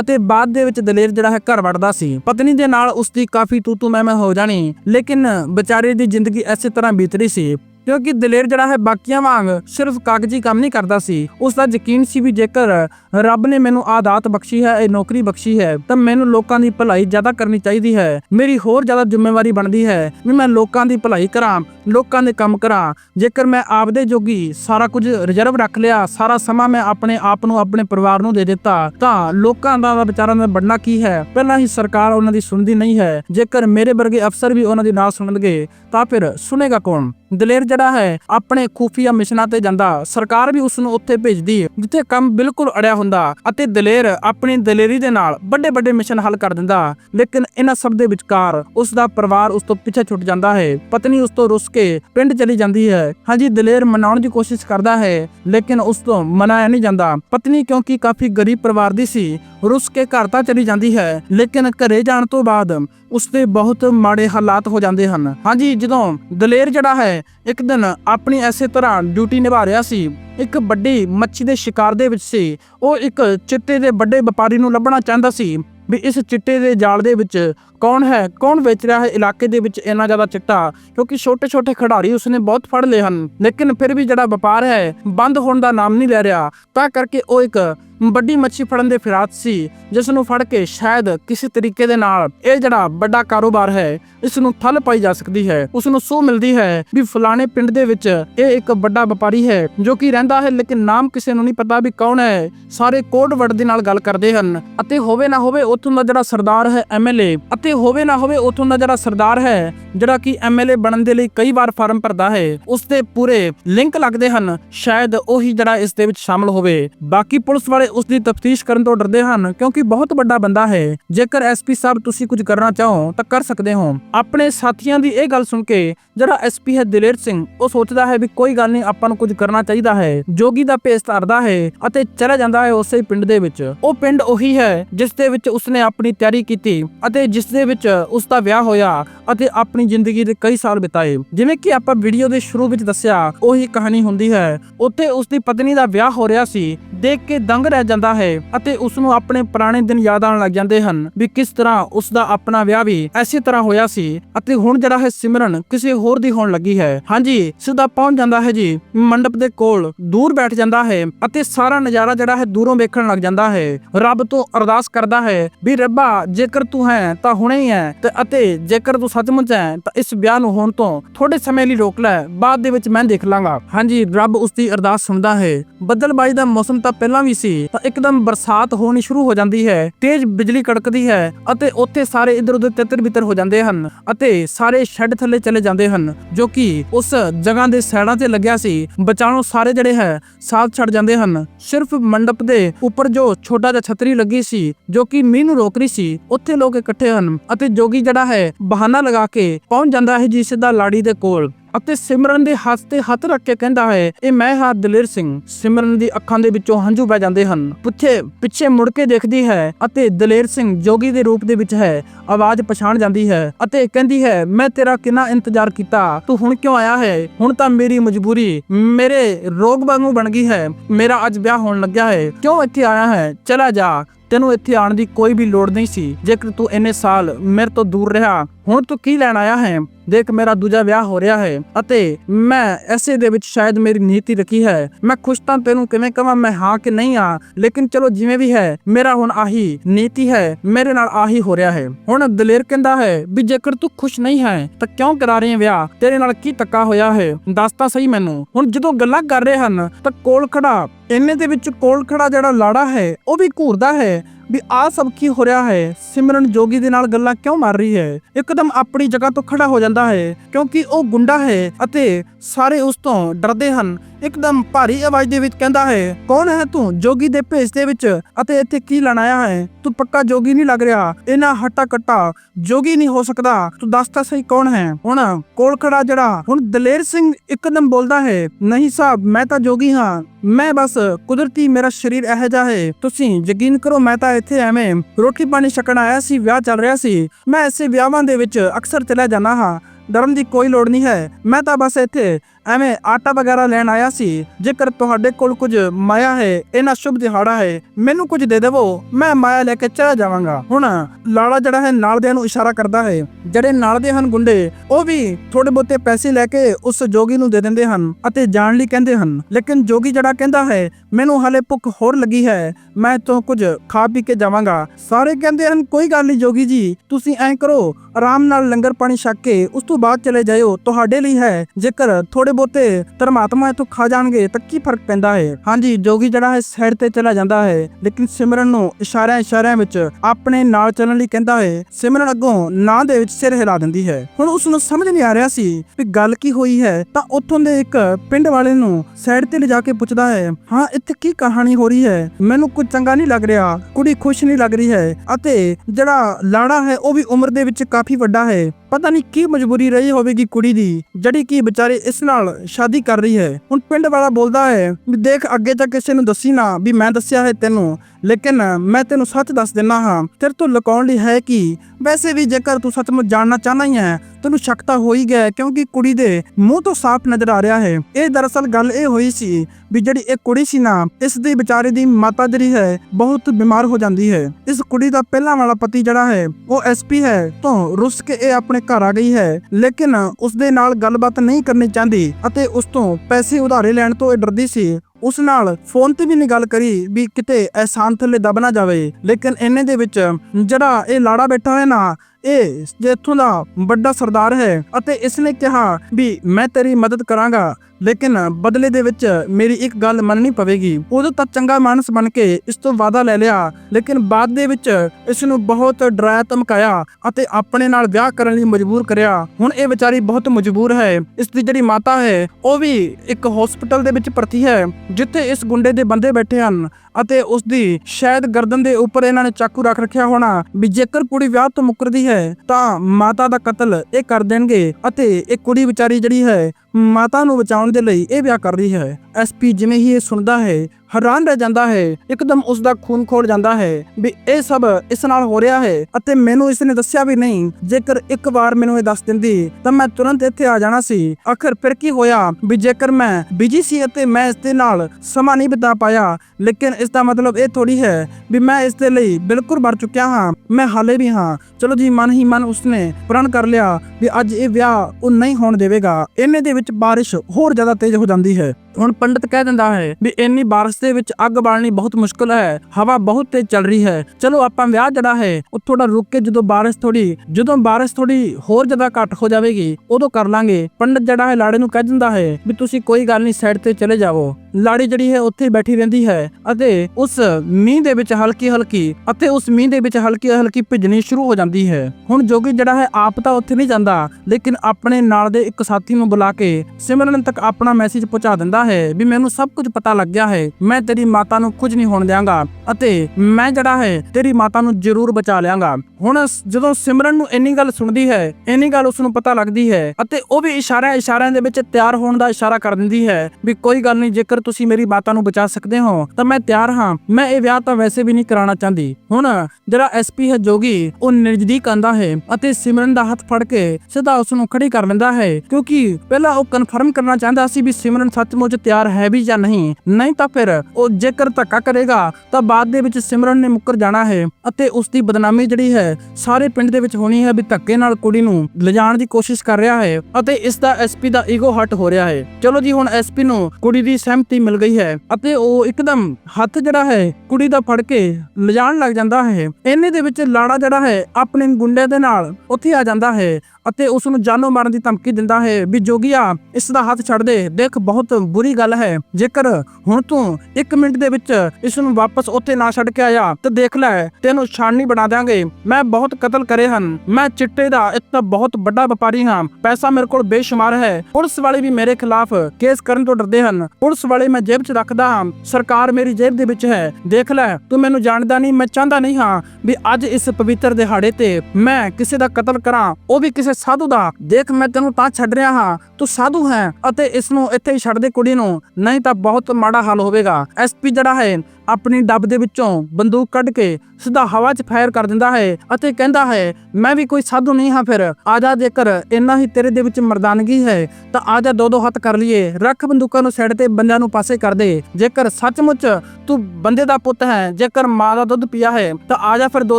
ਅਤੇ ਬਾਅਦ ਦੇ ਵਿੱਚ ਦਲੇਰ ਜਿਹੜਾ ਹੈ ਘਰ ਵੜਦਾ ਸੀ। ਪਤਨੀ ਦੇ ਨਾਲ ਉਸ ਦੀ ਕਾਫੀ ਤੂ ਤੂ ਮੈਂ ਮੈਂ ਹੋ ਜਾਣੀ। ਲੇਕਿਨ ਵਿਚਾਰੇ ਦੀ ਜ਼ਿੰਦਗੀ ਐਸੇ ਤਰ੍ਹਾਂ ਬੀਤ ਰਹੀ ਸੀ। ਕਿਉਂਕਿ ਦਲੇਰ ਜਿਹੜਾ ਹੈ ਬਾਕੀਆਂ ਵਾਂਗ ਸਿਰਫ ਕਾਗਜ਼ੀ ਕੰਮ ਨਹੀਂ ਕਰਦਾ ਸੀ। ਉਸ ਦਾ ਯਕੀਨ ਸੀ ਵੀ ਜੇਕਰ ਰੱਬ ਨੇ ਮੈਨੂੰ ਆਦਾਤ ਬਖਸ਼ੀ ਹੈ, ਇਹ ਨੌਕਰੀ ਬਖਸ਼ੀ ਹੈ, ਤਾਂ ਮੈਨੂੰ ਲੋਕਾਂ ਦੀ ਭਲਾਈ ਜ਼ਿਆਦਾ ਕਰਨੀ ਚਾਹੀਦੀ ਹੈ। ਮੇਰੀ ਹੋਰ ਜ਼ਿਆਦਾ ਜ਼ਿੰਮੇਵਾਰੀ ਬਣਦੀ ਹੈ ਵੀ ਮੈਂ ਲੋਕਾਂ ਦੀ ਭਲਾਈ ਕਰਾਂ, ਲੋਕਾਂ ਦੇ ਕੰਮ ਕਰਾਂ। ਜੇਕਰ ਮੈਂ ਆਪਦੇ ਜੋਗੀ ਸਾਰਾ ਕੁਝ ਰਿਜ਼ਰਵ ਰੱਖ ਲਿਆ, ਸਾਰਾ ਸਮਾਂ ਮੈਂ ਆਪਣੇ ਆਪ ਨੂੰ, ਆਪਣੇ ਪਰਿਵਾਰ ਨੂੰ ਦੇ ਦਿੱਤਾ, ਤਾਂ ਲੋਕਾਂ ਦਾ ਵਿਚਾਰਾਂ ਦਾ ਬਣਨਾ ਕੀ ਹੈ? ਪਹਿਲਾਂ ਹੀ ਸਰਕਾਰ ਉਹਨਾਂ ਦੀ ਸੁਣਦੀ ਨਹੀਂ ਹੈ। ਜੇਕਰ ਮੇਰੇ ਵਰਗੇ ਅਫਸਰ ਵੀ ਉਹਨਾਂ ਦੀ ਨਾ ਸੁਣਨਗੇ, ਤਾਂ ਫਿਰ ਸੁਣੇਗਾ ਕੌਣ? ਦਲੇਰ ਜਿਹੜਾ ਹੈ? ਆਪਣੇ ਖੂਫੀਆ ਮਿਸ਼ਨਾਂ ਤੇ ਜਾਂਦਾ। ਸਰਕਾਰ ਵੀ ਉਸ ਨੂੰ ਉੱਥੇ ਭੇਜਦੀ ਜਿੱਥੇ ਕੰਮ ਬਿਲਕੁਲ ਅੜਿਆ ਹੁੰਦਾ ਅਤੇ ਦਲੇਰ ਆਪਣੀ ਦਲੇਰੀ ਦੇ ਨਾਲ ਵੱਡੇ ਵੱਡੇ ਮਿਸ਼ਨ ਹੱਲ ਕਰ ਦਿੰਦਾ। ਲੇਕਿਨ ਇਹਨਾਂ ਸਭ ਦੇ ਵਿਚਕਾਰ ਉਸ ਦਾ ਪਰਿਵਾਰ ਉਸ ਤੋਂ ਪਿੱਛੇ ਛੁੱਟ ਜਾਂਦਾ ਹੈ। ਪਤਨੀ ਉਸ ਤੋਂ ਰੁੱਸ ਕੇ ਪਿੰਡ ਚਲੀ ਜਾਂਦੀ ਹੈ। ਹਾਂਜੀ, ਦਲੇਰ ਮਨਾਉਣ ਦੀ ਕੋਸ਼ਿਸ਼ ਕਰਦਾ ਹੈ, ਲੇਕਿਨ ਉਸ ਤੋਂ ਮਨਾਇਆ ਨਹੀਂ ਜਾਂਦਾ। ਪਤਨੀ ਕਿਉਂਕਿ ਕਾਫੀ ਗਰੀਬ ਪਰਿਵਾਰ ਦੀ ਸੀ ਰੁੱਸ ਕੇ ਘਰ ਤਾਂ ਚਲੀ ਜਾਂਦੀ ਹੈ, ਲੇਕਿਨ ਘਰੇ ਜਾਣ ਤੋਂ ਬਾਅਦ ਉਸ ਦੇ ਬਹੁਤ ਮਾੜੇ ਹਾਲਾਤ ਹੋ ਜਾਂਦੇ ਹਨ। ਹਾਂਜੀ, ਜਦੋਂ ਦਲੇਰ ਜਿਹੜਾ ਹੈ, ਇੱਕ ਦਿਨ ਆਪਣੀ ਐਸੇ ਤਰ੍ਹਾਂ ਡਿਊਟੀ ਨਿਭਾ ਰਿਹਾ ਸੀ, ਇੱਕ ਵੱਡੀ ਮੱਛੀ ਦੇ ਸ਼ਿਕਾਰ ਦੇ ਵਿੱਚ ਸੀ, ਉਹ ਇੱਕ ਚਿੱਟੇ ਦੇ ਵੱਡੇ ਵਪਾਰੀ ਨੂੰ ਲੱਭਣਾ ਚਾਹੁੰਦਾ ਸੀ ਵੀ ਇਸ ਚਿੱਟੇ ਦੇ ਜਾਲ ਦੇ ਵਿੱਚ ਕੌਣ ਹੈ, ਕੌਣ ਵੇਚ ਰਿਹਾ ਹੈ ਇਲਾਕੇ ਦੇ ਵਿੱਚ ਇੰਨਾ ਜ਼ਿਆਦਾ ਚਿੱਟਾ, ਕਿਉਂਕਿ ਛੋਟੇ ਛੋਟੇ ਖਿਡਾਰੀ ਉਸਨੇ ਬਹੁਤ ਫੜ ਲਏ ਹਨ, ਲੇਕਿਨ ਫਿਰ ਵੀ ਜਿਹੜਾ ਵਪਾਰ ਹੈ ਬੰਦ ਹੋਣ ਦਾ ਨਾਮ ਨਹੀਂ ਲੈ ਰਿਹਾ, ਤਾਂ ਕਰਕੇ ਉਹ ਇੱਕ ਵੱਡੀ ਮੱਛੀ ਫੜਨ ਦੇ ਫਿਰਾਤ ਸੀ ਜਿਸ ਨੂੰ ਫੜ ਕੇ ਸ਼ਾਇਦ ਕਿਸੇ ਤਰੀਕੇ ਦੇ ਨਾਲ ਇਹ ਜਿਹੜਾ ਵੱਡਾ ਕਾਰੋਬਾਰ ਹੈ ਇਸ ਨੂੰ ਠੱਲ ਪਾਈ ਜਾ ਸਕਦੀ ਹੈ। ਉਸ ਨੂੰ ਸੋ ਮਿਲਦੀ ਹੈ ਵੀ ਫਲਾਣੇ ਪਿੰਡ ਦੇ ਵਿੱਚ ਇਹ ਇੱਕ ਵੱਡਾ ਵਪਾਰੀ ਹੈ, ਜੋ ਕਿ ਰਹਿੰਦਾ ਹੈ, ਲੇਕਿਨ ਨਾਮ ਕਿਸੇ ਨੂੰ ਨਹੀਂ ਪਤਾ ਵੀ ਕੌਣ ਹੈ। ਸਾਰੇ ਕੋਡ ਵਰਡ ਦੇ ਨਾਲ ਗੱਲ ਕਰਦੇ ਹਨ, ਅਤੇ ਹੋਵੇ ਨਾ ਹੋਵੇ ਉੱਥੋਂ ਦਾ ਜਿਹੜਾ ਸਰਦਾਰ ਹੈ ਐਮਐਲਏ ਅਤੇ ਹੋਵੇ ਨਾ ਹੋਵੇ ਉੱਥੋਂ ਦਾ ਜਿਹੜਾ ਸਰਦਾਰ ਹੈ, ਜਿਹੜਾ ਕਿ ਐਮਐਲਏ ਬਣਨ ਦੇ ਲਈ ਕਈ ਵਾਰ ਫਾਰਮ ਭਰਦਾ ਹੈ ਉਸ ਦੇ ਪੂਰੇ ਲਿੰਕ ਲੱਗਦੇ ਹਨ, ਸ਼ਾਇਦ ਉਹੀ ਜਿਹੜਾ ਇਸ ਦੇ ਵਿੱਚ ਸ਼ਾਮਲ ਹੋਵੇ। ਬਾਕੀ ਪੁਲਿਸ ਵਾਲੇ ਉਸ ਦੀ ਤਫਤੀਸ਼ ਕਰਨ ਤੋਂ ਡਰਦੇ ਹਨ, ਕਿਉਂਕਿ ਬਹੁਤ ਵੱਡਾ ਬੰਦਾ ਹੈ। ਜੇਕਰ ਐਸਪੀ ਸਾਹਿਬ ਤੁਸੀਂ ਕੁਝ ਕਰਨਾ ਚਾਹੋ, ਤਾਂ ਕਰ ਸਕਦੇ ਹੋ। ਆਪਣੇ ਸਾਥੀਆਂ ਦੀ ਇਹ ਗੱਲ ਸੁਣ ਕੇ ਜਿਹੜਾ ਐਸਪੀ ਹੈ ਦਿਲੇਰ ਸਿੰਘ, ਉਹ ਸੋਚਦਾ ਹੈ ਵੀ ਕੋਈ ਗੱਲ ਨਹੀਂ, ਆਪਾਂ ਨੂੰ ਕੁਝ ਕਰਨਾ ਚਾਹੀਦਾ ਹੈ। ਜੋਗੀ ਦਾ ਭੇਸ ਧਰਦਾ ਹੈ ਅਤੇ ਚਲਾ ਜਾਂਦਾ ਹੈ ਉਸੇ ਪਿੰਡ ਦੇ ਵਿੱਚ। ਉਹ ਪਿੰਡ ਉਹੀ ਹੈ ਜਿਸ ਦੇ ਵਿੱਚ ਉਸਨੇ ਆਪਣੀ ਤਿਆਰੀ ਕੀਤੀ ਅਤੇ ਜਿਸ ਦੇ ਵਿੱਚ ਉਸ ਦਾ ਵਿਆਹ ਹੋਇਆ ਅਤੇ ਆਪਣੀ ਜ਼ਿੰਦਗੀ ਦੇ ਕਈ ਸਾਲ ਬਿਤਾਏ। ਜਿਵੇਂ ਕਿ ਆਪਾਂ ਵੀਡੀਓ ਦੇ ਸ਼ੁਰੂ ਵਿੱਚ ਦੱਸਿਆ, ਉਹੀ ਕਹਾਣੀ ਹੁੰਦੀ ਹੈ, ਉੱਥੇ ਉਸ ਦੀ ਪਤਨੀ ਦਾ ਵਿਆਹ ਹੋ ਰਿਹਾ ਸੀ ਦੇਖ ਕੇ ਦੰਗ ਰਹਿ ਜਾਂਦਾ ਹੈ ਅਤੇ ਉਸ ਨੂੰ ਆਪਣੇ ਪੁਰਾਣੇ ਦਿਨ ਯਾਦ ਆਉਣ ਲੱਗ ਜਾਂਦੇ ਹਨ ਵੀ ਕਿਸ ਤਰ੍ਹਾਂ ਉਸ ਦਾ ਆਪਣਾ ਵਿਆਹ ਵੀ ਐਸੀ ਤਰ੍ਹਾਂ ਹੋਇਆ ਸੀ ਅਤੇ ਹੁਣ ਜਿਹੜਾ ਹੈ ਸਿਮਰਨ ਕਿਸੇ ਹੋਰ ਦੀ ਹੋਣ ਲੱਗੀ ਹੈ। ਹਾਂਜੀ, ਸਿੱਧਾ ਪਹੁੰਚ ਜਾਂਦਾ ਹੈ ਜੀ। ਮੰਡਪ ਦੇ ਕੋਲ ਦੂਰ ਬੈਠ ਜਾਂਦਾ ਹੈ ਅਤੇ ਸਾਰਾ ਨਜ਼ਾਰਾ ਜਿਹੜਾ ਹੈ ਦੂਰੋਂ ਵੇਖਣ ਲੱਗ ਜਾਂਦਾ ਹੈ। ਰੱਬ ਤੋਂ ਅਰਦਾਸ ਕਰਦਾ ਹੈ ਵੀ ਰੱਬਾ, ਜੇਕਰ ਤੂੰ ਹੈ ਤਾਂ ਹੁਣੇ ਹੀ ਹੈ ਤੇ ਅਤੇ ਜੇਕਰ ਤੂੰ ਸੱਚਮੁੱਚ ਹੈ ਤਾਂ ਇਸ ਵਿਆਹ ਨੂੰ ਹੋਣ ਤੋਂ ਥੋੜੇ ਸਮੇਂ ਲਈ ਰੋਕ ਲੈ, ਬਾਅਦ ਦੇ ਵਿੱਚ ਮੈਂ ਦੇਖ ਲਾਂਗਾ। ਹਾਂਜੀ, ਰੱਬ ਉਸ ਦੀ ਅਰਦਾਸ ਸੁਣਦਾ ਹੈ। ਬੱਦਲਬਾਈ ਦਾ ਮੌਸਮ ਤਾਂ ਪਹਿਲਾਂ ਵੀ ਸੀ, ਤਾਂ ਇੱਕਦਮ ਬਰਸਾਤ ਹੋਣੀ ਸ਼ੁਰੂ ਹੋ ਜਾਂਦੀ ਹੈ, ਤੇਜ਼ ਬਿਜਲੀ ਕੜਕਦੀ ਹੈ ਅਤੇ ਉੱਥੇ ਸਾਰੇ ਇਧਰ ਉਧਰ ਤਿੱਤਰ ਬਿੱਤਰ ਹੋ ਜਾਂਦੇ ਹਨ ਅਤੇ ਸਾਰੇ ਸ਼ੈੱਡ ਥੱਲੇ ਚਲੇ ਜਾਂਦੇ ਹਨ, ਜੋ ਕਿ ਉਸ ਜਗ੍ਹਾ ਦੇ ਸਾਈਡਾਂ ਤੇ ਲੱਗਿਆ ਸੀ। ਬਚਾਣੋ ਸਾਰੇ ਜਿਹੜੇ ਹੈ, ਸਾਥ ਛੱਡ ਜਾਂਦੇ ਹਨ। ਸਿਰਫ ਮੰਡਪ ਦੇ ਉੱਪਰ ਜੋ ਛੋਟਾ ਜਿਹਾ ਛਤਰੀ ਲੱਗੀ ਸੀ, ਜੋ ਕਿ ਮੀਂਹ ਨੂੰ ਰੋਕ ਰਹੀ ਸੀ, ਉੱਥੇ ਲੋਕ ਇਕੱਠੇ ਹਨ ਅਤੇ ਜੋਗੀ ਜਿਹੜਾ ਹੈ, ਬਹਾਨਾ ਲਗਾ ਕੇ ਪਹੁੰਚ ਜਾਂਦਾ ਹੈ ਜੀ ਸਿੱਧਾ ਲਾੜੀ ਦੇ ਕੋਲ। ਅਤੇ ਸਿਮਰਨ ਦੇ ਹੱਥ ਤੇ ਹੱਥ ਰੱਖ ਕੇ ਕਹਿੰਦਾ ਹੈ, ਇਹ ਮੈਂ ਹਾਂ ਦਲੇਰ ਸਿੰਘ। ਸਿਮਰਨ ਦੀ ਅੱਖਾਂ ਦੇ ਵਿੱਚੋਂ ਹੰਝੂ ਵਹਿ ਜਾਂਦੇ ਹਨ। ਪਿੱਛੇ ਪਿੱਛੇ ਮੁੜ ਕੇ ਦੇਖਦੀ ਹੈ ਅਤੇ ਦਲੇਰ ਸਿੰਘ ਜੋਗੀ ਦੇ ਰੂਪ ਦੇ ਵਿੱਚ ਹੈ, ਆਵਾਜ਼ ਪਛਾਣ ਜਾਂਦੀ ਹੈ ਅਤੇ ਕਹਿੰਦੀ ਹੈ, ਮੈਂ ਤੇਰਾ ਕਿੰਨਾ ਇੰਤਜ਼ਾਰ ਕੀਤਾ? ਤੂੰ ਹੁਣ ਕਿਉਂ ਆਇਆ ਹੈ? ਹੁਣ ਤਾਂ ਮੇਰੀ ਮਜਬੂਰੀ, ਮੇਰੇ ਰੋਗ ਵਾਂਗੂ ਬਣ ਗਈ ਹੈ। ਮੇਰਾ ਅੱਜ ਵਿਆਹ ਹੋਣ ਲੱਗਿਆ ਹੈ। ਕਿਉਂ ਇੱਥੇ ਆਇਆ ਹੈ? ਚਲਾ ਜਾ। ਤੈਨੂੰ ਇੱਥੇ ਆਉਣ ਦੀ ਕੋਈ ਵੀ ਲੋੜ ਨਹੀਂ ਸੀ। ਜੇਕਰ ਤੂੰ ਇੰਨੇ ਸਾਲ ਮੇਰੇ ਤੋਂ ਦੂਰ ਰਿਹਾ, ਹੁਣ ਤੂੰ ਕੀ ਲੈਣ ਆਇਆ ਹੈ? ਦੇਖ, ਮੇਰਾ ਦੂਜਾ ਵਿਆਹ ਹੋ ਰਿਹਾ ਹੈ ਅਤੇ ਮੈਂ ਐਸੇ ਦੇ ਵਿੱਚ ਸ਼ਾਇਦ ਮੇਰੀ ਨੀਤੀ ਰੱਖੀ ਹੈ। ਮੈਂ ਖੁਸ਼ ਤਾਂ ਤੈਨੂੰ ਕਿਵੇਂ ਕਹਾਂ ਮੈਂ ਹਾਂ ਕਿ ਨਹੀਂ ਆ ਲੇਕਿਨ ਚਲੋ ਜਿਵੇਂ ਵੀ ਹੈ, ਮੇਰਾ ਹੁਣ ਆਹੀ ਨੀਤੀ ਹੈ, ਮੇਰੇ ਨਾਲ ਆਹੀ ਹੋ ਰਿਹਾ ਹੈ। ਹੁਣ ਦਲੇਰ ਕਹਿੰਦਾ ਹੈ ਵੀ ਜੇਕਰ ਤੂੰ ਖੁਸ਼ ਨਹੀਂ ਹੈ, ਤਾਂ ਕਿਉਂ ਕਰਾ ਰਹੀ ਹੈ ਵਿਆਹ? ਤੇਰੇ ਨਾਲ ਕੀ ਤੱਕਾ ਹੋਇਆ ਹੈ? ਦੱਸ ਤਾਂ ਸਹੀ ਮੈਨੂੰ। ਹੁਣ ਜਦੋਂ ਗੱਲਾਂ ਕਰ ਰਹੇ ਹਨ, ਤਾਂ ਕੋਲ ਖੜਾ ਇੰਨੇ ਦੇ ਵਿੱਚ ਕੋਲ ਖੜਾ ਜਿਹੜਾ ਲਾੜਾ ਹੈ ਉਹ ਵੀ ਘੂਰਦਾ ਹੈ। ਵੀ ਆਹ ਸਭ ਕੀ ਹੋ ਰਿਹਾ ਹੈ? ਸਿਮਰਨ ਜੋਗੀ ਦੇ ਨਾਲ ਗੱਲਾਂ ਕਿਉਂ ਮਾਰ ਰਹੀ ਹੈ? ਇੱਕਦਮ ਆਪਣੀ ਜਗ੍ਹਾ ਤੋਂ ਖੜਾ ਹੋ ਜਾਂਦਾ ਹੈ, ਕਿਉਂਕਿ ਉਹ ਗੁੰਡਾ ਹੈ ਅਤੇ ਸਾਰੇ ਉਸ ਤੋਂ ਡਰਦੇ ਹਨ। ਇੱਕਦਮ ਭਾਰੀ ਆਵਾਜ਼ ਦੇ ਵਿੱਚ ਕਹਿੰਦਾ ਹੈ, ਕੌਣ ਹੈ ਤੂੰ ਜੋਗੀ ਦੇ ਭੇਸ ਦੇ ਵਿੱਚ? ਅਤੇ ਇੱਥੇ ਕੀ ਲੈਣ ਆਇਆ ਹੈ? ਤੂੰ ਪੱਕਾ ਜੋਗੀ ਨਹੀਂ ਲੱਗ ਰਿਹਾ। ਇਹਨਾਂ ਹਟਾ ਕੱਟਾ ਜੋਗੀ ਨਹੀਂ ਹੋ ਸਕਦਾ। ਤੂੰ ਦੱਸ ਤਾਂ ਸਹੀ ਕੌਣ ਹੈ? ਹੁਣ ਕੋਲ ਖੜਾ ਜਿਹੜਾ, ਹੁਣ ਦਲੇਰ ਸਿੰਘ ਇੱਕਦਮ ਬੋਲਦਾ ਹੈ, ਨਹੀਂ ਸਾਹਿਬ ਮੈਂ ਤਾਂ ਜੋਗੀ ਹਾਂ। ਮੈਂ ਬਸ ਕੁਦਰਤੀ ਮੇਰਾ ਸਰੀਰ ਇਹੋ ਜਿਹਾ ਹੈ। ਤੁਸੀਂ ਯਕੀਨ ਕਰੋ ਮੈਂ ਤਾਂ ਇੱਥੇ ਐਵੇਂ ਰੋਟੀ ਪਾਣੀ ਛਕਣ ਆਇਆ ਸੀ, ਵਿਆਹ ਚੱਲ ਰਿਹਾ ਸੀ। ਮੈਂ ਐਸੇ ਵਿਆਹਾਂ ਦੇ ਵਿੱਚ ਅਕਸਰ ਚਲਾ ਜਾਂਦਾ ਹਾਂ। ਡਰਨ ਦੀ ਕੋਈ ਲੋੜ ਨਹੀਂ ਹੈ। ਮੈਂ ਤਾਂ ਬਸ ਇੱਥੇ ਐਵੇਂ ਆਟਾ ਵਗੈਰਾ ਲੈਣ ਆਇਆ ਸੀ। ਜੇਕਰ ਤੁਹਾਡੇ ਕੋਲ ਕੁਝ ਮਾਇਆ ਹੈ ਇਹਨਾਂ ਸ਼ੁਭ ਦਿਹਾੜਾ ਹੈ, ਮੈਨੂੰ ਕੁਝ ਦੇ ਦੇਵੋ। ਮੈਂ ਮਾਇਆ ਲੈ ਕੇ ਚਲਾ ਜਾਵਾਂਗਾ। ਹੁਣ ਲਾੜਾ ਜਿਹੜਾ ਹੈ ਨਾਲ ਦਿਆਂ ਨੂੰ ਇਸ਼ਾਰਾ ਕਰਦਾ ਹੈ। ਜਿਹੜੇ ਨਾਲ ਦੇ ਹਨ ਗੁੰਡੇ, ਉਹ ਵੀ ਥੋੜੇ ਬਹੁਤੇ ਪੈਸੇ ਲੈ ਕੇ ਉਸ ਜੋਗੀ ਨੂੰ ਦੇ ਦਿੰਦੇ ਹਨ ਅਤੇ ਜਾਣ ਲਈ ਕਹਿੰਦੇ ਹਨ। ਲੇਕਿਨ ਜੋਗੀ ਜਿਹੜਾ ਕਹਿੰਦਾ ਹੈ, ਮੈਨੂੰ ਹਾਲੇ ਭੁੱਖ ਹੋਰ ਲੱਗੀ ਹੈ। ਮੈਂ ਤੋਂ ਕੁਝ ਖਾ ਪੀ ਕੇ ਜਾਵਾਂਗਾ। ਸਾਰੇ ਕਹਿੰਦੇ ਹਨ, ਕੋਈ ਗੱਲ ਨਹੀਂ ਜੋਗੀ ਜੀ, ਤੁਸੀਂ ਐਂ ਕਰੋ। ਆਰਾਮ ਨਾਲ ਲੰਗਰ ਪਾਣੀ ਛਕ ਕੇ ਉਸ ਤੋਂ ਬਾਅਦ ਚਲੇ ਜਾਇਓ। ਤੁਹਾਡੇ ਲਈ ਹੈ। ਜੇਕਰ ਥੋੜੇ ਬਹੁਤੇ ਧਰਮਾਤਮਾ ਇਥੋਂ ਖਾ ਜਾਣਗੇ ਤਾਂ ਕੀ ਫ਼ਰਕ ਪੈਂਦਾ ਹੈ? ਹਾਂਜੀ, ਜੋਗੀ ਜਿਹੜਾ ਹੈ ਸਾਈਡ ਤੇ ਚਲਾ ਜਾਂਦਾ ਹੈ, ਲੇਕਿਨ ਸਿਮਰਨ ਨੂੰ ਇਸ਼ਾਰਿਆਂ ਇਸ਼ਾਰਿਆਂ ਵਿੱਚ ਆਪਣੇ ਨਾਲ ਚੱਲਣ ਲਈ ਕਹਿੰਦਾ ਹੈ, ਸਿਮਰਨ ਅੱਗੋਂ ਨਾਂ ਦੇ ਵਿੱਚ ਸਿਰ ਹਿਲਾ ਦਿੰਦੀ ਹੈ। ਹੁਣ ਉਸ ਨੂੰ ਸਮਝ ਨਹੀਂ ਆ ਰਿਹਾ ਸੀ ਵੀ ਗੱਲ ਕੀ ਹੋਈ ਹੈ, ਤਾਂ ਉੱਥੋਂ ਦੇ ਇੱਕ ਪਿੰਡ ਵਾਲੇ ਨੂੰ ਸਾਈਡ ਤੇ ਲਿਜਾ ਕੇ ਪੁੱਛਦਾ ਹੈ, ਹਾਂ, ਇੱਥੇ ਕੀ ਕਹਾਣੀ ਹੋ ਰਹੀ ਹੈ? ਮੈਨੂੰ ਕੁਝ ਚੰਗਾ ਨਹੀਂ ਲੱਗ ਰਿਹਾ, ਕੁੜੀ ਖੁਸ਼ ਨਹੀਂ ਲੱਗ ਰਹੀ ਹੈ, ਅਤੇ ਜਿਹੜਾ ਲਾੜਾ ਹੈ ਉਹ ਵੀ ਉਮਰ ਦੇ ਵਿੱਚ ਕਾਫੀ ਵੱਡਾ ਹੈ। ਪਤਾ ਨਹੀਂ ਕੀ ਮਜਬੂਰੀ ਰਹੀ ਹੋਵੇਗੀ ਕੁੜੀ ਦੀ, ਜਿਹੜੀ ਕਿ ਵਿਚਾਰੇ ਇਸ ਨਾਲ ਸ਼ਾਦੀ ਕਰ ਰਹੀ ਹੈ। ਹੁਣ ਪਿੰਡ ਵਾਲਾ ਬੋਲਦਾ ਹੈ ਵੀ ਦੇਖ, ਅੱਗੇ ਤਾਂ ਕਿਸੇ ਨੂੰ ਦੱਸੀ ਨਾ ਵੀ ਮੈਂ ਦੱਸਿਆ ਹੈ ਤੈਨੂੰ। ਲੇਕਿਨ ਮੈਂ ਤੈਨੂੰ ਸੱਚ ਦੱਸ ਦਿੰਨਾ ਹਾਂ, ਤੇਰੇ ਤੋਂ ਲੁਕਾਉਣ ਲਈ ਹੈ ਕਿ? ਵੈਸੇ ਵੀ ਜੇਕਰ ਤੂੰ ਸੱਚਮੁੱਚ ਜਾਣਨਾ ਚਾਹਨਾ ਹੀ ਹੈ, ਤੈਨੂੰ ਸ਼ੱਕ ਤਾਂ ਹੋ ਹੀ ਗਿਆ ਕਿਉਂਕਿ ਕੁੜੀ ਦੇ ਮੂੰਹ ਤੋਂ ਸਾਫ਼ ਨਜ਼ਰ ਆ ਰਿਹਾ ਹੈ। ਇਹ ਦਰਅਸਲ ਗੱਲ ਇਹ ਹੋਈ ਸੀ ਵੀ ਜਿਹੜੀ ਇਹ ਕੁੜੀ ਸੀ ਨਾ, ਇਸ ਦੀ ਵਿਚਾਰੇ ਦੀ ਮਾਤਾ ਜਿਹੜੀ ਹੈ, ਬਹੁਤ ਬਿਮਾਰ ਹੋ ਜਾਂਦੀ ਹੈ। ਇਸ ਕੁੜੀ ਦਾ ਪਹਿਲਾਂ ਵਾਲਾ ਪਤੀ ਜਿਹੜਾ ਹੈ, ਉਹ ਐਸਪੀ ਹੈ, ਤੋਂ ਰੁੱਸ ਕੇ ਇਹ ਆਪਣੇ ਘਰ ਆ ਗਈ ਹੈ। ਲੇਕਿਨ ਉਸ ਦੇ ਨਾਲ ਗੱਲਬਾਤ ਨਹੀਂ ਕਰਨੀ ਚਾਹੁੰਦੀ ਅਤੇ ਉਸ ਤੋਂ ਪੈਸੇ ਉਧਾਰੇ ਲੈਣ ਤੋਂ ਇਹ ਡਰਦੀ ਸੀ। ਉਸ ਨਾਲ ਫੋਨ ਤੇ ਵੀ ਨਹੀਂ ਗੱਲ ਕਰੀ ਵੀ ਕਿਤੇ ਅਹਿਸਾਨ ਥੱਲੇ ਦਬ ਨਾ ਜਾਵੇ। ਲੇਕਿਨ ਇੰਨੇ ਦੇ ਵਿੱਚ ਜਿਹੜਾ ਇਹ ਲਾੜਾ ਬੈਠਾ ਹੋਇਆ ਨਾ ਇਹ ਜੇ ਦਾ ਵੱਡਾ ਸਰਦਾਰ ਹੈ ਅਤੇ ਇਸ ਨੇ ਕਿਹਾ ਵੀ ਮੈਂ ਤੇਰੀ ਮਦਦ ਕਰਾਂਗਾ, ਲੇਕਿਨ ਬਦਲੇ ਦੇ ਵਿੱਚ ਮੇਰੀ ਇੱਕ ਗੱਲ ਮੰਨਣੀ ਪਵੇਗੀ। ਉਦੋਂ ਤੱਕ ਚੰਗਾ ਮਾਨਸ ਬਣ ਕੇ ਇਸ ਤੋਂ ਵਾਅਦਾ ਲੈ ਲਿਆ, ਲੇਕਿਨ ਬਾਅਦ ਦੇ ਵਿੱਚ ਇਸ ਨੂੰ ਬਹੁਤ ਡਰਾਇਆ, ਧਮਕਾਇਆ ਅਤੇ ਆਪਣੇ ਨਾਲ ਵਿਆਹ ਕਰਨ ਲਈ ਮਜਬੂਰ ਕਰਿਆ। ਹੁਣ ਇਹ ਵਿਚਾਰੀ ਬਹੁਤ ਮਜਬੂਰ ਹੈ। ਇਸ ਦੀ ਜਿਹੜੀ ਮਾਤਾ ਹੈ, ਉਹ ਵੀ ਇੱਕ ਹਸਪੀਟਲ ਦੇ ਵਿੱਚ ਭਰਤੀ ਹੈ, ਜਿੱਥੇ ਇਸ ਗੁੰਡੇ ਦੇ ਬੰਦੇ ਬੈਠੇ ਹਨ। ਅਤੇ ਉਸ ਦੀ ਸ਼ਾਇਦ ਗਰਦਨ ਦੇ ਉੱਪਰ ਇਹਨਾਂ ਨੇ ਚਾਕੂ ਰੱਖ ਰੱਖਿਆ ਹੋਣਾ ਵੀ ਜੇਕਰ ਕੁੜੀ ਵਿਆਹ ਤੋਂ ਮੁੱਕਰਦੀ ਹੈ, ਤਾਂ ਮਾਤਾ ਦਾ ਕਤਲ ਇਹ ਕਰ ਦੇਣਗੇ ਅਤੇ ਇਹ ਕੁੜੀ ਵਿਚਾਰੀ ਜਿਹੜੀ ਹੈ, ਮਾਤਾ ਨੂੰ ਬਚਾਉਣ ਦੇ ਲਈ ਇਹ ਵਿਆਹ ਕਰ ਰਹੀ ਹੈ ਐਸਪੀ ਜਿਵੇਂ ਹੀ ਇਹ ਸੁਣਦਾ ਹੈ ਹੈਰਾਨ ਰਹਿ ਜਾਂਦਾ ਹੈ, ਇੱਕਦਮ ਉਸ ਦਾ ਖੂਨ ਖੋਲ ਜਾਂਦਾ ਹੈ ਵੀ ਇਹ ਸਭ ਇਸ ਨਾਲ ਹੋ ਰਿਹਾ ਹੈ ਅਤੇ ਮੈਨੂੰ ਇਸ ਨੇ ਦੱਸਿਆ ਵੀ ਨਹੀਂ, ਜੇਕਰ ਇੱਕ ਵਾਰ ਮੈਨੂੰ ਇਹ ਦੱਸ ਦਿੰਦੀ, ਤਾਂ ਮੈਂ ਤੁਰੰਤ ਇੱਥੇ ਆ ਜਾਣਾ ਸੀ। ਆਖਰ ਫਿਰ ਕੀ ਹੋਇਆ ਵੀ ਜੇਕਰ ਮੈਂ ਬਿਜ਼ੀ ਸੀ ਅਤੇ ਮੈਂ ਇਸ ਦੇ ਨਾਲ ਸਮਾਂ ਨਹੀਂ ਬਿਤਾ ਪਾਇਆ, ਲੇਕਿਨ ਇਸ ਦਾ ਮਤਲਬ ਇਹ ਥੋੜੀ ਹੈ ਵੀ ਮੈਂ ਇਸ ਦੇ ਲਈ ਬਿਲਕੁਲ ਮਰ ਚੁੱਕਿਆ ਹਾਂ, ਮੈਂ ਹਾਲੇ ਵੀ ਹਾਂ। ਚਲੋ ਜੀ, ਮਨ ਹੀ ਮਨ ਉਸਨੇ ਪ੍ਰਣ ਕਰ ਲਿਆ ਵੀ ਅੱਜ ਇਹ ਵਿਆਹ ਉਹ ਨਹੀਂ ਹੋਣ ਦੇਵੇਗਾ। ਇੰਨੇ ਦੇ ਵਿੱਚ ਬਾਰਿਸ਼ ਹੋਰ ਜ਼ਿਆਦਾ ਤੇਜ਼ ਹੋ ਜਾਂਦੀ ਹੈ। ਹੁਣ ਪੰਡਤ ਕਹਿ ਦਿੰਦਾ ਹੈ ਵੀ ਇੰਨੀ ਬਾਰਿਸ਼ ਦੇ ਵਿੱਚ ਅੱਗ ਬਾਲਣੀ ਬਹੁਤ ਮੁਸ਼ਕਲ ਹੈ, ਹਵਾ ਬਹੁਤ ਤੇਜ਼ ਚੱਲ ਰਹੀ ਹੈ। ਚਲੋ ਆਪਾਂ ਵਿਆਹ ਜਿਹੜਾ ਹੈ, ਉਹ ਥੋੜਾ ਰੁਕ ਕੇ ਜਦੋਂ ਬਾਰਿਸ਼ ਥੋੜੀ ਜਦੋਂ ਬਾਰਿਸ਼ ਥੋੜੀ ਹੋਰ ਜ਼ਿਆਦਾ ਘੱਟ ਹੋ ਜਾਵੇਗੀ, ਉਦੋਂ ਕਰ ਲਾਂਗੇ। ਪੰਡਤ ਜਿਹੜਾ ਹੈ ਲਾੜੇ ਨੂੰ ਕਹਿ ਦਿੰਦਾ ਹੈ ਵੀ ਤੁਸੀਂ ਕੋਈ ਗੱਲ ਨਹੀਂ ਸਾਈਡ ਤੇ ਚਲੇ ਜਾਵੋ। ਲਾੜੀ ਜਿਹੜੀ ਹੈ ਉੱਥੇ ਬੈਠੀ ਰਹਿੰਦੀ ਹੈ ਅਤੇ ਉਸ ਮੀਂਹ ਦੇ ਵਿੱਚ ਹਲਕੀ ਹਲਕੀ ਅਤੇ ਉਸ ਮੀਂਹ ਦੇ ਵਿੱਚ ਹਲਕੀ ਹਲਕੀ ਭਿੱਜਣੀ ਸ਼ੁਰੂ ਹੋ ਜਾਂਦੀ ਹੈ। ਹੁਣ ਜੋਗੀ ਜਿਹੜਾ ਹੈ ਆਪ ਤਾਂ ਉੱਥੇ ਨਹੀਂ ਜਾਂਦਾ, ਲੇਕਿਨ ਆਪਣੇ ਨਾਲ ਦੇ ਇੱਕ ਸਾਥੀ ਨੂੰ ਬੁਲਾ ਕੇ ਸਿਮਰਨ ਤੱਕ ਆਪਣਾ ਮੈਸੇਜ ਪਹੁੰਚਾ ਦਿੰਦਾ ਹੈ ਵੀ ਮੈਨੂੰ ਸਭ ਕੁਝ ਪਤਾ ਲੱਗ ਗਿਆ ਹੈ। ਮੈਂ ਤੇਰੀ ਮਾਤਾ ਨੂੰ ਕੁਝ ਨਹੀਂ ਹੋਣ ਦਿਆਂਗਾ ਅਤੇ ਮੈਂ ਜਿਹੜਾ ਹੈ, ਤੇਰੀ ਮਾਤਾ ਨੂੰ ਜ਼ਰੂਰ ਬਚਾ ਲਿਆਂਗਾ। ਹੁਣ ਜਦੋਂ ਸਿਮਰਨ ਨੂੰ ਇੰਨੀ ਗੱਲ ਸੁਣਦੀ ਹੈ, ਇੰਨੀ ਗੱਲ ਉਸ ਨੂੰ ਪਤਾ ਲੱਗਦੀ ਹੈ ਅਤੇ ਉਹ ਵੀ ਇਸ਼ਾਰਿਆਂ ਇਸ਼ਾਰਿਆਂ ਦੇ ਵਿੱਚ ਤਿਆਰ ਹੋਣ ਦਾ ਇਸ਼ਾਰਾ ਕਰ ਦਿੰਦੀ ਹੈ ਵੀ ਕੋਈ ਗੱਲ ਨਹੀਂ, ਜੇਕਰ ਤੁਸੀਂ ਮੇਰੀ ਮਾਤਾ ਨੂੰ ਬਚਾ ਸਕਦੇ ਹੋ, ਤਾਂ ਮੈਂ ਤਿਆਰ ਹਾਂ। ਮੈਂ ਇਹ ਵਿਆਹ ਤਾਂ ਵੈਸੇ ਵੀ ਨਹੀਂ ਕਰਾਉਣਾ ਚਾਹੁੰਦੀ। ਹੁਣ ਜਿਹੜਾ ਐਸਪੀ ਹੈ ਜੋਗੀ, ਉਹ ਨਜ਼ਦੀਕ ਆਂਦਾ ਹੈ ਅਤੇ ਸਿਮਰਨ ਦਾ ਹੱਥ ਫੜ ਕੇ ਸਿੱਧਾ ਉਸ ਨੂੰ ਖੜੀ ਕਰ ਲੈਂਦਾ ਹੈ ਕਿਉਂਕਿ ਪਹਿਲਾਂ ਉਹ ਕਨਫਰਮ ਕਰਨਾ ਚਾਹੁੰਦਾ ਸੀ ਵੀ ਸਿਮਰਨ ਸੱਚਮੁੱਚ ਤਿਆਰ ਹੈ ਵੀ ਜਾਂ ਨਹੀਂ ਨਹੀਂ ਤਾਂ ਫਿਰ ਉਹ ਜੇਕਰ ਧੱਕਾ ਕਰੇਗਾ, ਤਾਂ ਬਾਅਦ ਦੇ ਵਿੱਚ ਸਿਮਰਨ ਨੇ ਮੁੱਕਰ ਜਾਣਾ ਹੈ ਅਤੇ ਉਸ ਦੀ ਬਦਨਾਮੀ ਜਿਹੜੀ ਹੈ ਸਾਰੇ ਪਿੰਡ ਦੇ ਵਿੱਚ ਹੋਣੀ ਹੈ ਵੀ ਧੱਕੇ ਨਾਲ ਕੁੜੀ ਨੂੰ ਲਿਜਾਣ ਦੀ ਕੋਸ਼ਿਸ਼ ਕਰ ਰਿਹਾ ਹੈ ਅਤੇ ਇਸ ਦਾ ਐਸਪੀ ਦਾ ਈਗੋ ਹਟ ਹੋ ਰਿਹਾ ਹੈ। ਚਲੋ ਜੀ, ਹੁਣ ਐਸਪੀ ਨੂੰ ਕੁੜੀ ਦੀ ਸਹਿਮਤੀ ਮਿਲ ਗਈ ਹੈ ਅਤੇ ਉਹ ਇੱਕਦਮ ਹੱਥ ਜਿਹੜਾ ਹੈ ਕੁੜੀ ਦਾ ਫੜ ਕੇ ਲਿਜਾਣ ਲੱਗ ਜਾਂਦਾ ਹੈ। ਇੰਨੇ ਦੇ ਵਿੱਚ ਲਾੜਾ ਜਿਹੜਾ ਹੈ ਆਪਣੇ ਗੁੰਡੇ ਦੇ ਨਾਲ ਉੱਥੇ ਆ ਜਾਂਦਾ ਹੈ ਅਤੇ ਉਸ ਨੂੰ ਜਾਨੋਂ ਮਾਰਨ ਦੀ ਧਮਕੀ ਦਿੰਦਾ ਹੈ ਵੀ ਜੋਗੀਆ, ਇਸ ਦਾ ਹੱਥ ਛੱਡ ਦੇ, ਦੇਖ ਬਹੁਤ ਬੁਰੀ ਬੁਰੀ ਗੱਲ ਹੈ। ਜੇਕਰ ਹੁਣ ਤੂੰ 1 ਮਿੰਟ ਦੇ ਵਿੱਚ ਇਸ ਨੂੰ ਵਾਪਸ ਉੱਥੇ ਨਾ ਛੱਡ ਕੇ ਆਇਆ, ਤੇ ਦੇਖ ਲੈ, ਤੈਨੂੰ ਛਾਣਨੀ ਬਣਾ ਦਿਆਂਗੇ। ਮੈਂ ਬਹੁਤ ਕਤਲ ਕਰੇ ਹਨ। ਮੈਂ ਚਿੱਟੇ ਦਾ ਇੱਕ ਬਹੁਤ ਵੱਡਾ ਵਪਾਰੀ ਹਾਂ। ਪੈਸਾ ਮੇਰੇ ਕੋਲ ਬੇਸ਼ੁਮਾਰ ਹੈ। ਪੁਲਿਸ ਵਾਲੇ ਵੀ ਮੇਰੇ ਖਿਲਾਫ ਕੇਸ ਕਰਨ ਤੋਂ ਡਰਦੇ ਹਨ। ਪੁਲਿਸ ਵਾਲੇ ਮੈਂ ਜੇਬ 'ਚ ਰੱਖਦਾ ਹਾਂ। ਸਰਕਾਰ ਮੇਰੀ ਜੇਬ ਦੇ ਵਿੱਚ ਹੈ। ਦੇਖ ਲੈ, ਤੂੰ ਮੈਨੂੰ ਜਾਣਦਾ ਨਹੀਂ, ਮੈਂ ਚਾਹੁੰਦਾ ਨਹੀਂ ਹਾਂ ਵੀ ਅੱਜ ਇਸ ਪਵਿੱਤਰ ਦਿਹਾੜੇ ਤੇ ਮੈਂ ਕਿਸੇ ਦਾ ਕਤਲ ਕਰਾਂ। ਉਹ ਵੀ ਕਿਸੇ ਸਾਧੂ ਦਾ। ਦੇਖ, ਮੈਂ ਤੈਨੂੰ ਤਾਂ ਛੱਡ ਰਿਹਾ ਹਾਂ। ਤੂੰ ਸਾਧੂ ਹੈ ਅਤੇ ਇਸ ਨੂੰ ਇੱਥੇ ਹੀ ਛੱਡ ਦੇ ਕੁੜੀ ਨੂੰ, ਨਹੀਂ ਤਾਂ ਬਹੁਤ ਮਾੜਾ ਹਾਲ ਹੋਵੇਗਾ। ਐਸਪੀ ਜਿਹੜਾ ਹੈ, ਆਪਣੀ ਡੱਬ ਦੇ ਵਿੱਚੋਂ ਬੰਦੂਕ ਕੱਢ ਕੇ ਸਿੱਧਾ ਹਵਾ 'ਚ ਫਾਇਰ ਕਰ ਦਿੰਦਾ ਹੈ ਅਤੇ ਕਹਿੰਦਾ ਹੈ, ਮੈਂ ਵੀ ਕੋਈ ਸਾਧੂ ਨਹੀਂ ਹਾਂ ਫਿਰ। ਆਜਾ ਜੇਕਰ ਇੰਨਾ ਹੀ ਤੇਰੇ ਦੇ ਵਿੱਚ ਮਰਦਾਨਗੀ ਹੈ, ਤਾਂ ਆਜਾ ਦੋ ਦੋ ਹੱਥ ਕਰ ਲਈਏ। ਰੱਖ ਬੰਦੂਕਾਂ ਨੂੰ ਸਾਈਡ ਤੇ, ਬੰਦਿਆਂ ਨੂੰ ਪਾਸੇ ਕਰ ਦੇ। ਜੇਕਰ ਸੱਚਮੁੱਚ ਤੂੰ ਬੰਦੇ ਦਾ ਪੁੱਤ ਹੈ, ਜੇਕਰ ਮਾਂ ਦਾ ਦੁੱਧ ਪਿਆ ਹੈ, ਤਾਂ ਆਜਾ ਫਿਰ ਦੋ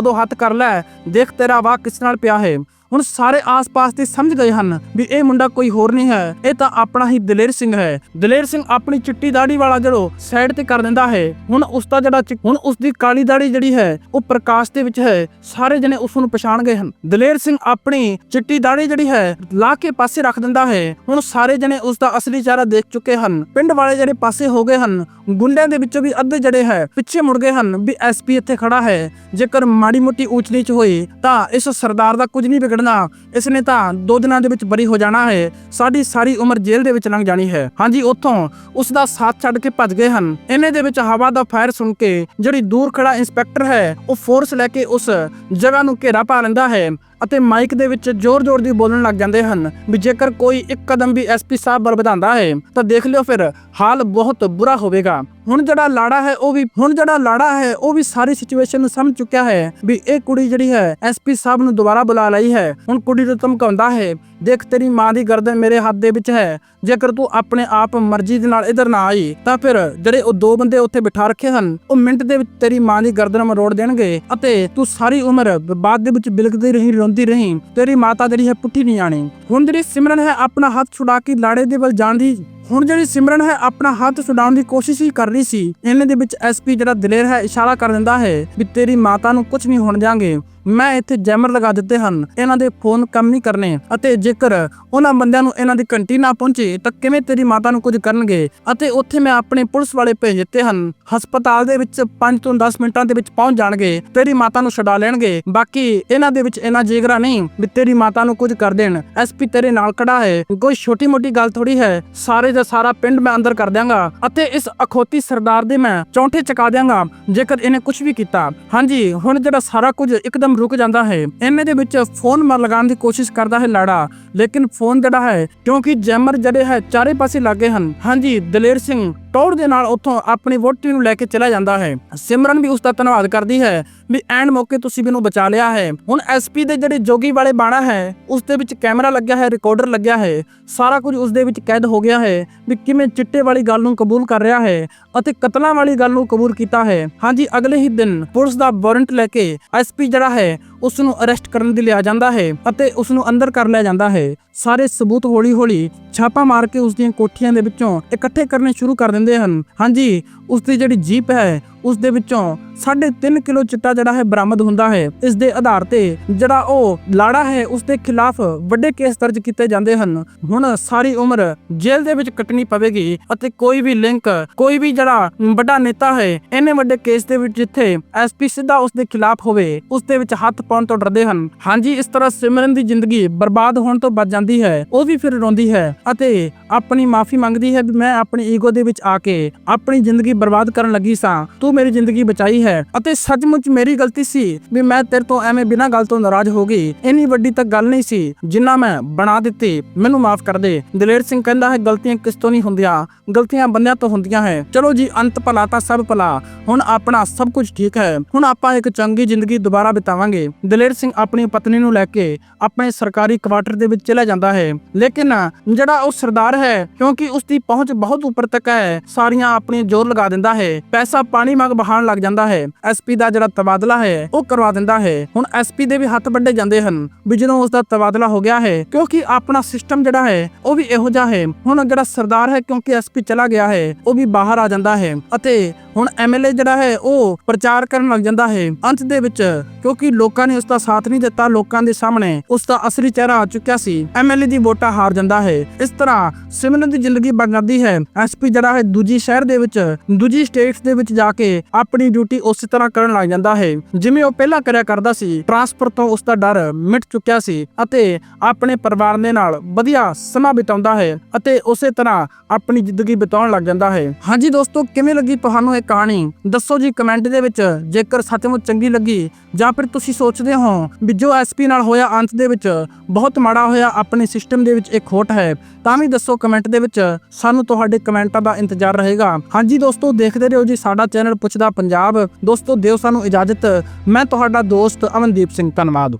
ਦੋ ਹੱਥ ਕਰ ਲੈ। ਦੇਖ ਤੇਰਾ ਵਾਹ ਕਿਸ ਨਾਲ ਪਿਆ ਹੈ। ਹੁਣ ਸਾਰੇ ਆਸ-ਪਾਸ ਤੇ ਸਮਝ ਗਏ ਹਨ ਵੀ ਇਹ ਮੁੰਡਾ ਕੋਈ ਹੋਰ ਨਹੀਂ ਹੈ। ਇਹ ਤਾਂ ਆਪਣਾ ਹੀ ਦਲੇਰ ਸਿੰਘ ਹੈ। ਦਲੇਰ ਸਿੰਘ ਆਪਣੀ ਚਿੱਟੀ ਦਾੜੀ ਵਾਲਾ ਜਿਹੜੋ ਸਾਈਡ ਤੇ ਕਰ ਦਿੰਦਾ ਹੈ। ਹੁਣ ਉਸ ਦਾ ਜਿਹੜਾ ਚਿ- ਹੁਣ ਉਸ ਦੀ ਕਾਲੀ ਦਾੜੀ ਜਿਹੜੀ ਹੈ, ਉਹ ਪ੍ਰਕਾਸ਼ ਦੇ ਵਿੱਚ ਹੈ। ਸਾਰੇ ਜਣੇ ਉਸ ਨੂੰ ਪਛਾਣ ਗਏ ਹਨ। ਦਲੇਰ ਸਿੰਘ ਆਪਣੀ ਚਿੱਟੀ ਦਾੜੀ ਜਿਹੜੀ ਹੈ, ਲਾ ਕੇ ਪਾਸੇ ਰੱਖ ਦਿੰਦਾ ਹੈ। ਹੁਣ ਸਾਰੇ ਜਣੇ ਉਸ ਦਾ ਅਸਲੀ ਚਿਹਰਾ ਦੇਖ ਚੁੱਕੇ ਹਨ। ਪਿੰਡ ਵਾਲੇ ਜਿਹੜੇ ਪਾਸੇ ਹੋ ਗਏ ਹਨ, ਗੁੰਡਿਆਂ ਦੇ ਵਿੱਚੋਂ ਵੀ ਅੱਧੇ ਜਿਹੜੇ ਹੈ, ਪਿੱਛੇ ਮੁੜ ਗਏ ਹਨ ਵੀ ਐਸਪੀ ਇੱਥੇ ਖੜਾ ਹੈ। ਜੇਕਰ ਮਾੜੀ ਮੋਟੀ ਊਚ ਨੀਚ ਹੋਈ, ਤਾਂ ਇਸ ਸਰਦਾਰ ਦਾ ਕੁਝ ਨਹੀਂ ਵਿਗੜ ਵਿਗੜਨਾ ਇਸ ਨੇ ਤਾਂ ਦੋ ਦਿਨਾਂ ਦੇ ਵਿੱਚ ਬਰੀ ਹੋ ਜਾਣਾ ਹੈ। ਸਾਡੀ ਸਾਰੀ ਉਮਰ ਜੇਲ੍ਹ ਦੇ ਵਿੱਚ ਲੰਘ ਜਾਣੀ ਹੈ। ਹਾਂਜੀ, ਉੱਥੋਂ ਉਸ ਦਾ ਸਾਥ ਛੱਡ ਕੇ ਭੱਜ ਗਏ ਹਨ। ਇਹਨੇ ਦੇ ਵਿੱਚ ਹਵਾ ਦਾ ਫਾਇਰ ਸੁਣ ਕੇ ਜਿਹੜੀ ਦੂਰ ਖੜਾ ਇੰਸਪੈਕਟਰ ਹੈ, ਉਹ ਫੋਰਸ ਲੈ ਕੇ ਉਸ ਜਗ੍ਹਾ ਨੂੰ ਘੇਰਾ ਪਾ ਲੈਂਦਾ ਹੈ। ਅਤੇ ਮਾਈਕ ਦੇ ਵਿੱਚ ਜ਼ੋਰ-ਜ਼ੋਰ ਦੀ ਬੋਲਣ ਲੱਗ ਜਾਂਦੇ ਹਨ ਵੀ ਜੇਕਰ ਕੋਈ ਇੱਕ ਕਦਮ ਵੀ ਐਸਪੀ ਸਾਹਿਬ ਵੱਲ ਵਧਾਉਂਦਾ ਹੈ, ਤਾਂ ਦੇਖ ਲਿਓ ਫਿਰ, ਹਾਲ ਬਹੁਤ ਬੁਰਾ ਹੋਵੇਗਾ। ਹੁਣ ਜਿਹੜਾ ਲਾੜਾ ਹੈ, ਉਹ ਵੀ, ਹੁਣ ਜਿਹੜਾ ਲਾੜਾ ਹੈ, ਉਹ ਵੀ ਸਾਰੀ ਸਿਚੁਏਸ਼ਨ ਨੂੰ ਸਮਝ ਚੁੱਕਿਆ ਹੈ ਵੀ ਇਹ ਕੁੜੀ ਜਿਹੜੀ ਹੈ ਐਸਪੀ ਸਾਹਿਬ ਨੂੰ ਦੁਬਾਰਾ ਬੁਲਾ ਲਈ ਹੈ। ਹੁਣ ਕੁੜੀ ਨੂੰ ਧਮਕਾਉਂਦਾ ਹੈ ਦੇਖ, ਤੇਰੀ ਮਾਂ ਦੀ ਗਰਦਨ ਮੇਰੇ ਹੱਥ ਦੇ ਵਿੱਚ ਹੈ। ਜੇਕਰ ਤੂੰ ਆਪਣੇ ਆਪ ਮਰਜ਼ੀ ਦੇ ਨਾਲ ਇਧਰ ਨਾ ਆਈ, ਤਾਂ ਫਿਰ ਜਿਹੜੇ ਉਹ ਦੋ ਬੰਦੇ ਉੱਥੇ ਬਿਠਾ ਰੱਖੇ ਹਨ, ਉਹ ਮਿੰਟ ਦੇ ਵਿੱਚ ਤੇਰੀ ਮਾਂ ਦੀ ਗਰਦਨ ਮਰੋੜ ਦੇਣਗੇ ਅਤੇ ਤੂੰ ਸਾਰੀ ਉਮਰ ਬਾਅਦ ਦੇ ਵਿੱਚ ਬਿਲਕਦੀ ਰਹੀ, ਰੋਂਦੀ ਰਹੀ, ਤੇਰੀ ਮਾਤਾ ਜਿਹੜੀ ਹੈ ਪੁੱਠੀ ਨਹੀਂ ਆਣੀ ਹੁਣ ਜਿਹੜੀ ਸਿਮਰਨ ਹੈ, ਆਪਣਾ ਹੱਥ ਛੁਡਾ ਕੇ ਲਾੜੇ ਦੇ ਵੱਲ ਜਾਣ ਦੀ ਹੁਣ ਜਿਹੜੀ ਸਿਮਰਨ ਹੈ, ਆਪਣਾ ਹੱਥ ਛੁਡਾਉਣ ਦੀ ਕੋਸ਼ਿਸ਼ ਹੀ ਕਰ ਰਹੀ ਸੀ। ਇਹਨਾਂ ਦੇ ਵਿੱਚ ਐਸਪੀ ਜਿਹੜਾ ਦਲੇਰ ਹੈ, ਇਸ਼ਾਰਾ ਕਰ ਦਿੰਦਾ ਹੈ ਵੀ ਤੇਰੀ ਮਾਤਾ ਨੂੰ ਕੁਝ ਨਹੀਂ ਹੋਣ ਜਾਾਂਗੇ ਮੈਂ ਇੱਥੇ ਜੈਮਰ ਲਗਾ ਦਿੱਤੇ ਹਨ। ਇਹਨਾਂ ਦੇ ਫੋਨ ਕੰਮ ਨਹੀਂ ਕਰਨੇ ਅਤੇ ਜੇਕਰ ਉਹਨਾਂ ਬੰਦਿਆਂ ਨੂੰ ਇਹਨਾਂ ਦੀ ਘੰਟੀ ਨਾ ਪਹੁੰਚੇ, ਤਾਂ ਕਿਵੇਂ ਤੇਰੀ ਮਾਤਾ ਨੂੰ ਕੁਝ ਕਰਨਗੇ? ਅਤੇ ਉੱਥੇ ਮੈਂ ਆਪਣੇ ਪੁਲਿਸ ਵਾਲੇ ਭੇਜ ਦਿੱਤੇ ਹਨ। ਹਸਪਤਾਲ ਦੇ ਵਿੱਚ 5 ਤੋਂ 10 ਮਿੰਟਾਂ ਦੇ ਵਿੱਚ ਪਹੁੰਚ ਜਾਣਗੇ, ਤੇਰੀ ਮਾਤਾ ਨੂੰ ਛਡਾ ਲੈਣਗੇ। ਬਾਕੀ ਇਹਨਾਂ ਦੇ ਵਿੱਚ ਇਹਨਾਂ ਜਿਗਰਾ ਨਹੀਂ ਵੀ ਤੇਰੀ ਮਾਤਾ ਨੂੰ ਕੁਝ ਕਰ ਦੇਣ। ਐਸਪੀ ਤੇਰੇ ਨਾਲ ਖੜਾ ਹੈ। ਕੋਈ ਛੋਟੀ ਮੋਟੀ ਗੱਲ ਥੋੜੀ ਹੈ। ਸਾਰੇ ਦਾ ਸਾਰਾ ਪਿੰਡ ਮੈਂ ਅੰਦਰ ਕਰ ਦਿਆਂਗਾ ਅਤੇ ਇਸ ਅਖੋਤੀ ਸਰਦਾਰ ਦੇ ਮੈਂ ਚੌਂਠੇ ਚਕਾ ਦਿਆਂਗਾ, ਜੇਕਰ ਇਹਨੇ ਕੁਝ ਵੀ ਕੀਤਾ। ਹਾਂਜੀ, ਹੁਣ ਜਿਹੜਾ ਸਾਰਾ ਕੁਝ ਇੱਕਦਮ ਰੁਕ ਜਾਂਦਾ ਹੈ। ਇਹਨੇ ਦੇ ਵਿੱਚ ਫੋਨ ਮਾਰ ਲਗਾਉਣ ਦੀ ਕੋਸ਼ਿਸ਼ ਕਰਦਾ ਹੈ ਲਾੜਾ। ਲੇਕਿਨ ਫੋਨ ਜਿਹੜਾ ਹੈ, ਕਿਉਂਕਿ ਜੈਮਰ ਜਿਹੜੇ ਹੈ, ਚਾਰੇ ਪਾਸੇ ਲੱਗੇ ਹਨ। ਹਾਂਜੀ, ਦਲੇਰ ਸਿੰਘ। ਟੌਰ ਦੇ ਨਾਲ ਉੱਥੋਂ ਆਪਣੀ ਵੋਟੀ ਨੂੰ ਲੈ ਕੇ ਚਲਾ ਜਾਂਦਾ ਹੈ। ਸਿਮਰਨ ਵੀ ਉਸ ਦਾ ਧੰਨਵਾਦ ਕਰਦੀ ਹੈ ਵੀ ਐਂਡ ਮੌਕੇ ਤੁਸੀਂ ਮੈਨੂੰ ਬਚਾ ਲਿਆ ਹੈ। ਹੁਣ ਐਸਪੀ ਦੇ ਜਿਹੜੇ ਜੋਗੀ ਵਾਲੇ ਬਾਣਾ ਹੈ ਉਸ ਦੇ ਵਿੱਚ ਕੈਮਰਾ ਲੱਗਿਆ ਹੈ, ਰਿਕਾਰਡਰ ਲੱਗਿਆ ਹੈ। ਸਾਰਾ ਕੁਝ ਉਸ ਦੇ ਵਿੱਚ ਕੈਦ ਹੋ ਗਿਆ ਹੈ ਵੀ ਕਿਵੇਂ ਚਿੱਟੇ ਵਾਲੀ ਗੱਲ ਨੂੰ ਕਬੂਲ ਕਰ ਰਿਹਾ ਹੈ ਅਤੇ ਕਤਲਾਂ ਵਾਲੀ ਗੱਲ ਨੂੰ ਕਬੂਲ ਕੀਤਾ ਹੈ। ਹਾਂਜੀ, ਅਗਲੇ ਹੀ ਦਿਨ ਪੁਲਿਸ ਦਾ ਵਾਰੰਟ ਲੈ ਕੇ ਐਸਪੀ ਜਿਹੜਾ ਹੈ ਉਸ ਨੂੰ ਅਰੈਸਟ ਕਰਨ ਲਈ ਲਿਆ ਜਾਂਦਾ ਹੈ ਅਤੇ ਉਸ ਨੂੰ ਅੰਦਰ ਕਰ ਲਿਆ ਜਾਂਦਾ ਹੈ। ਸਾਰੇ ਸਬੂਤ ਹੌਲੀ-ਹੌਲੀ ਛਾਪਾ ਮਾਰ ਕੇ ਉਸ ਦੀਆਂ ਕੋਠੀਆਂ ਦੇ ਵਿੱਚੋਂ ਇਕੱਠੇ ਕਰਨੇ ਸ਼ੁਰੂ ਕਰ ਦਿੰਦੇ ਹਨ। ਹਾਂਜੀ ਉਸ ਦੀ ਜਿਹੜੀ ਜੀਪ ਹੈ ਉਸ ਦੇ ਵਿੱਚੋਂ 3.5 ਕਿਲੋ ਚਿੱਟਾ ਜਿਹੜਾ ਹੈ ਬਰਾਮਦ ਹੁੰਦਾ ਹੈ। ਇਸ ਦੇ ਆਧਾਰ ਤੇ ਜਿਹੜਾ ਉਹ ਲਾੜਾ ਹੈ ਉਸ ਦੇ ਖਿਲਾਫ ਵੱਡੇ ਕੇਸ ਦਰਜ ਕੀਤੇ ਜਾਂਦੇ ਹਨ। ਹੁਣ ਸਾਰੀ ਉਮਰ ਜੇਲ੍ਹ ਦੇ ਵਿੱਚ ਕੱਟਣੀ ਪਵੇਗੀ ਅਤੇ ਕੋਈ ਵੀ ਲਿੰਕ, ਕੋਈ ਵੀ ਜਿਹੜਾ ਵੱਡਾ ਨੇਤਾ ਹੈ ਇਹਨੇ ਵੱਡੇ ਕੇਸ ਦੇ ਵਿੱਚ ਜਿੱਥੇ ਐਸਪੀ ਸਿੱਧਾ ਉਸ ਦੇ ਖਿਲਾਫ ਹੋਵੇ ਉਸ ਦੇ ਵਿੱਚ ਹੱਥ ਪਾਉਣ ਤੋਂ ਡਰਦੇ ਹਨ। ਹਾਂਜੀ, ਇਸ ਤਰ੍ਹਾਂ ਸਿਮਰਨ ਦੀ ਜ਼ਿੰਦਗੀ ਬਰਬਾਦ ਹੋਣ ਤੋਂ ਬਚ ਜਾਂਦੀ ਹੈ, ਉਹ ਵੀ ਫਿਰ ਰੋਂਦੀ ਹੈ ਅਤੇ ਆਪਣੀ ਮਾਫੀ ਮੰਗਦੀ ਹੈ ਵੀ ਮੈਂ ਆਪਣੀ ਈਗੋ ਦੇ ਵਿੱਚ ਆ ਕੇ ਆਪਣੀ ਜ਼ਿੰਦਗੀ ਬਰਬਾਦ ਕਰਨ ਲੱਗੀ ਸਾਂ। ਤੂੰ ਮੇਰੀ ਜ਼ਿੰਦਗੀ ਬਚਾਈ ਹੈ ਅਤੇ ਸੱਚਮੁੱਚ ਮੇਰੀ ਗਲਤੀ ਸੀ ਵੀ ਮੈਂ ਤੇਰੇ ਤੋਂ ਐਵੇਂ ਬਿਨਾਂ ਗੱਲ ਤੋਂ ਨਾਰਾਜ਼ ਹੋ ਗਈ। ਇੰਨੀ ਵੱਡੀ ਤਾਂ ਗੱਲ ਨਹੀਂ ਸੀ ਜਿੰਨਾ ਮੈਂ ਬਣਾ ਦਿੱਤੀ। ਮੈਨੂੰ ਮਾਫ ਕਰ ਦੇ। ਦਲੇਰ ਸਿੰਘ ਕਹਿੰਦਾ ਹੈ, ਗਲਤੀਆਂ ਕਿਸ ਤੋਂ ਨਹੀਂ ਹੁੰਦੀਆਂ? ਗਲਤੀਆਂ ਬੰਦਿਆਂ ਤੋਂ ਹੁੰਦੀਆਂ ਹੈ। ਚਲੋ ਜੀ, ਅੰਤ ਭਲਾ ਤਾਂ ਸਭ ਭਲਾ। ਹੁਣ ਆਪਣਾ ਸਭ ਕੁਝ ਠੀਕ ਹੈ। ਹੁਣ ਆਪਾਂ ਇੱਕ ਚੰਗੀ ਜ਼ਿੰਦਗੀ ਦੁਬਾਰਾ ਬਿਤਾਵਾਂਗੇ। ਦਲੇਰ ਸਿੰਘ ਆਪਣੀ ਪਤਨੀ ਨੂੰ ਲੈ ਕੇ ਆਪਣੇ ਸਰਕਾਰੀ ਕੁਆਟਰ ਦੇ ਵਿੱਚ ਚਲਾ ਜਾਂਦਾ ਹੈ। ਲੇਕਿਨ ਜਿਹੜਾ ਉਹ ਸਰਦਾਰ ਹੈ, ਕਿਉਂਕਿ ਉਸ ਦੀ ਪਹੁੰਚ ਬਹੁਤ ਉੱਪਰ ਤੱਕ ਹੈ, ਸਾਰੀਆਂ ਆਪਣੀ ਜ਼ੋਰ ਲਗਾ ਕਰਾ ਦਿੰਦਾ ਹੈ। ਪੈਸਾ ਪਾਣੀ ਮੰਗ ਬਹਾਣ ਲੱਗ ਜਾਂਦਾ ਹੈ। ਐਸਪੀ ਦਾ ਜਿਹੜਾ ਤਬਾਦਲਾ ਹੈ, ਉਹ ਕਰਵਾ ਦਿੰਦਾ ਹੈ। ਹੁਣ ਐਸਪੀ ਦੇ ਵੀ ਹੱਥ ਵੱਡੇ ਜਾਂਦੇ ਹਨ। ਵੀ ਜਦੋਂ ਉਸ ਦਾ ਤਬਾਦਲਾ ਹੋ ਗਿਆ ਹੈ, ਕਿਉਂਕਿ ਆਪਣਾ ਸਿਸਟਮ ਜਿਹੜਾ ਹੈ, ਉਹ ਵੀ ਇਹੋ ਜਿਹਾ ਹੈ। ਹੁਣ ਜਿਹੜਾ ਸਰਦਾਰ ਹੈ, ਕਿਉਂਕਿ ਐਸਪੀ ਚਲਾ ਗਿਆ ਹੈ, ਉਹ ਵੀ ਬਾਹਰ ਆ ਜਾਂਦਾ ਹੈ। ਅਤੇ ਹੁਣ ਐਮਐਲਏ ਜਿਹੜਾ ਹੈ, ਉਹ ਪ੍ਰਚਾਰ ਕਰਨ ਲੱਗ ਜਾਂਦਾ ਹੈ। ਅੰਤ ਦੇ ਵਿੱਚ, ਕਿਉਂਕਿ ਲੋਕਾਂ ਨੇ ਉਸ ਦਾ ਸਾਥ ਨਹੀਂ ਦਿੱਤਾ ਲੋਕਾਂ ਦੇ ਸਾਹਮਣੇ ਉਸ ਦਾ ਅਸਲੀ ਚਿਹਰਾ ਆ ਚੁੱਕਿਆ ਸੀ। ਐਮਐਲਏ ਦੀ ਵੋਟਾਂ ਹਾਰ ਜਾਂਦਾ ਹੈ। ਇਸ ਤਰ੍ਹਾਂ ਸਿਮਰਨ ਦੀ ਜ਼ਿੰਦਗੀ ਬਣ ਜਾਂਦੀ ਹੈ। ਐਸਪੀ ਜਿਹੜਾ ਹੈ, ਦੂਜੀ ਸ਼ਹਿਰ ਦੇ ਵਿੱਚ ਦੂਜੀ ਸਟੇਟਸ ਦੇ ਵਿੱਚ ਜਾ ਕੇ ਆਪਣੀ ਡਿਊਟੀ ਉਸੇ ਤਰ੍ਹਾਂ ਕਰਨ ਲੱਗ ਜਾਂਦਾ ਹੈ। ਜਿਵੇਂ ਉਹ ਪਹਿਲਾਂ ਕਰਿਆ ਕਰਦਾ ਸੀ ਟਰਾਂਸਫਰ ਤੋਂ ਉਸ ਦਾ ਡਰ ਮਿਟ ਚੁੱਕਿਆ ਸੀ ਅਤੇ ਆਪਣੇ ਪਰਿਵਾਰ ਦੇ ਨਾਲ ਵਧੀਆ ਸਮਾਂ ਬਿਤਾਉਂਦਾ ਹੈ ਅਤੇ ਉਸੇ ਤਰ੍ਹਾਂ ਆਪਣੀ ਜ਼ਿੰਦਗੀ ਬਿਤਾਉਣ ਲੱਗ ਜਾਂਦਾ ਹੈ। ਹਾਂਜੀ ਦੋਸਤੋ, ਕਿਵੇਂ ਲੱਗੀ ਤੁਹਾਨੂੰ ਇਹ ਕਹਾਣੀ? ਦੱਸੋ ਜੀ ਕਮੈਂਟ ਦੇ ਵਿੱਚ, ਜੇਕਰ ਸੱਚਮੁੱਚ ਚੰਗੀ ਲੱਗੀ ਜਾਂ ਫਿਰ ਤੁਸੀਂ ਸੋਚਦੇ ਹੋ ਵੀ ਜੋ ਐਸਪੀ ਨਾਲ ਹੋਇਆ ਅੰਤ ਦੇ ਵਿੱਚ ਬਹੁਤ ਮਾੜਾ ਹੋਇਆ, ਆਪਣੇ ਸਿਸਟਮ ਦੇ ਵਿੱਚ ਇੱਕ ਖੋਟ ਹੈ, ਤਾਂ ਵੀ ਦੱਸੋ ਕਮੈਂਟ ਦੇ ਵਿੱਚ, ਸਾਨੂੰ ਤੁਹਾਡੇ ਕਮੈਂਟਾਂ ਦਾ ਇੰਤਜ਼ਾਰ ਰਹੇਗਾ। ਹਾਂਜੀ ਦੋਸਤੋ ਦੋਸਤੋ ਦੇਖਦੇ ਰਹੋ ਜੀ, ਸਾਡਾ ਚੈਨਲ ਪੁੱਛਦਾ ਪੰਜਾਬ। ਦੋਸਤੋ ਦਿਓ ਸਾਨੂੰ ਇਜਾਜ਼ਤ। ਮੈਂ ਤੁਹਾਡਾ ਦੋਸਤ ਅਮਨਦੀਪ ਸਿੰਘ ਧੰਨਵਾਦ।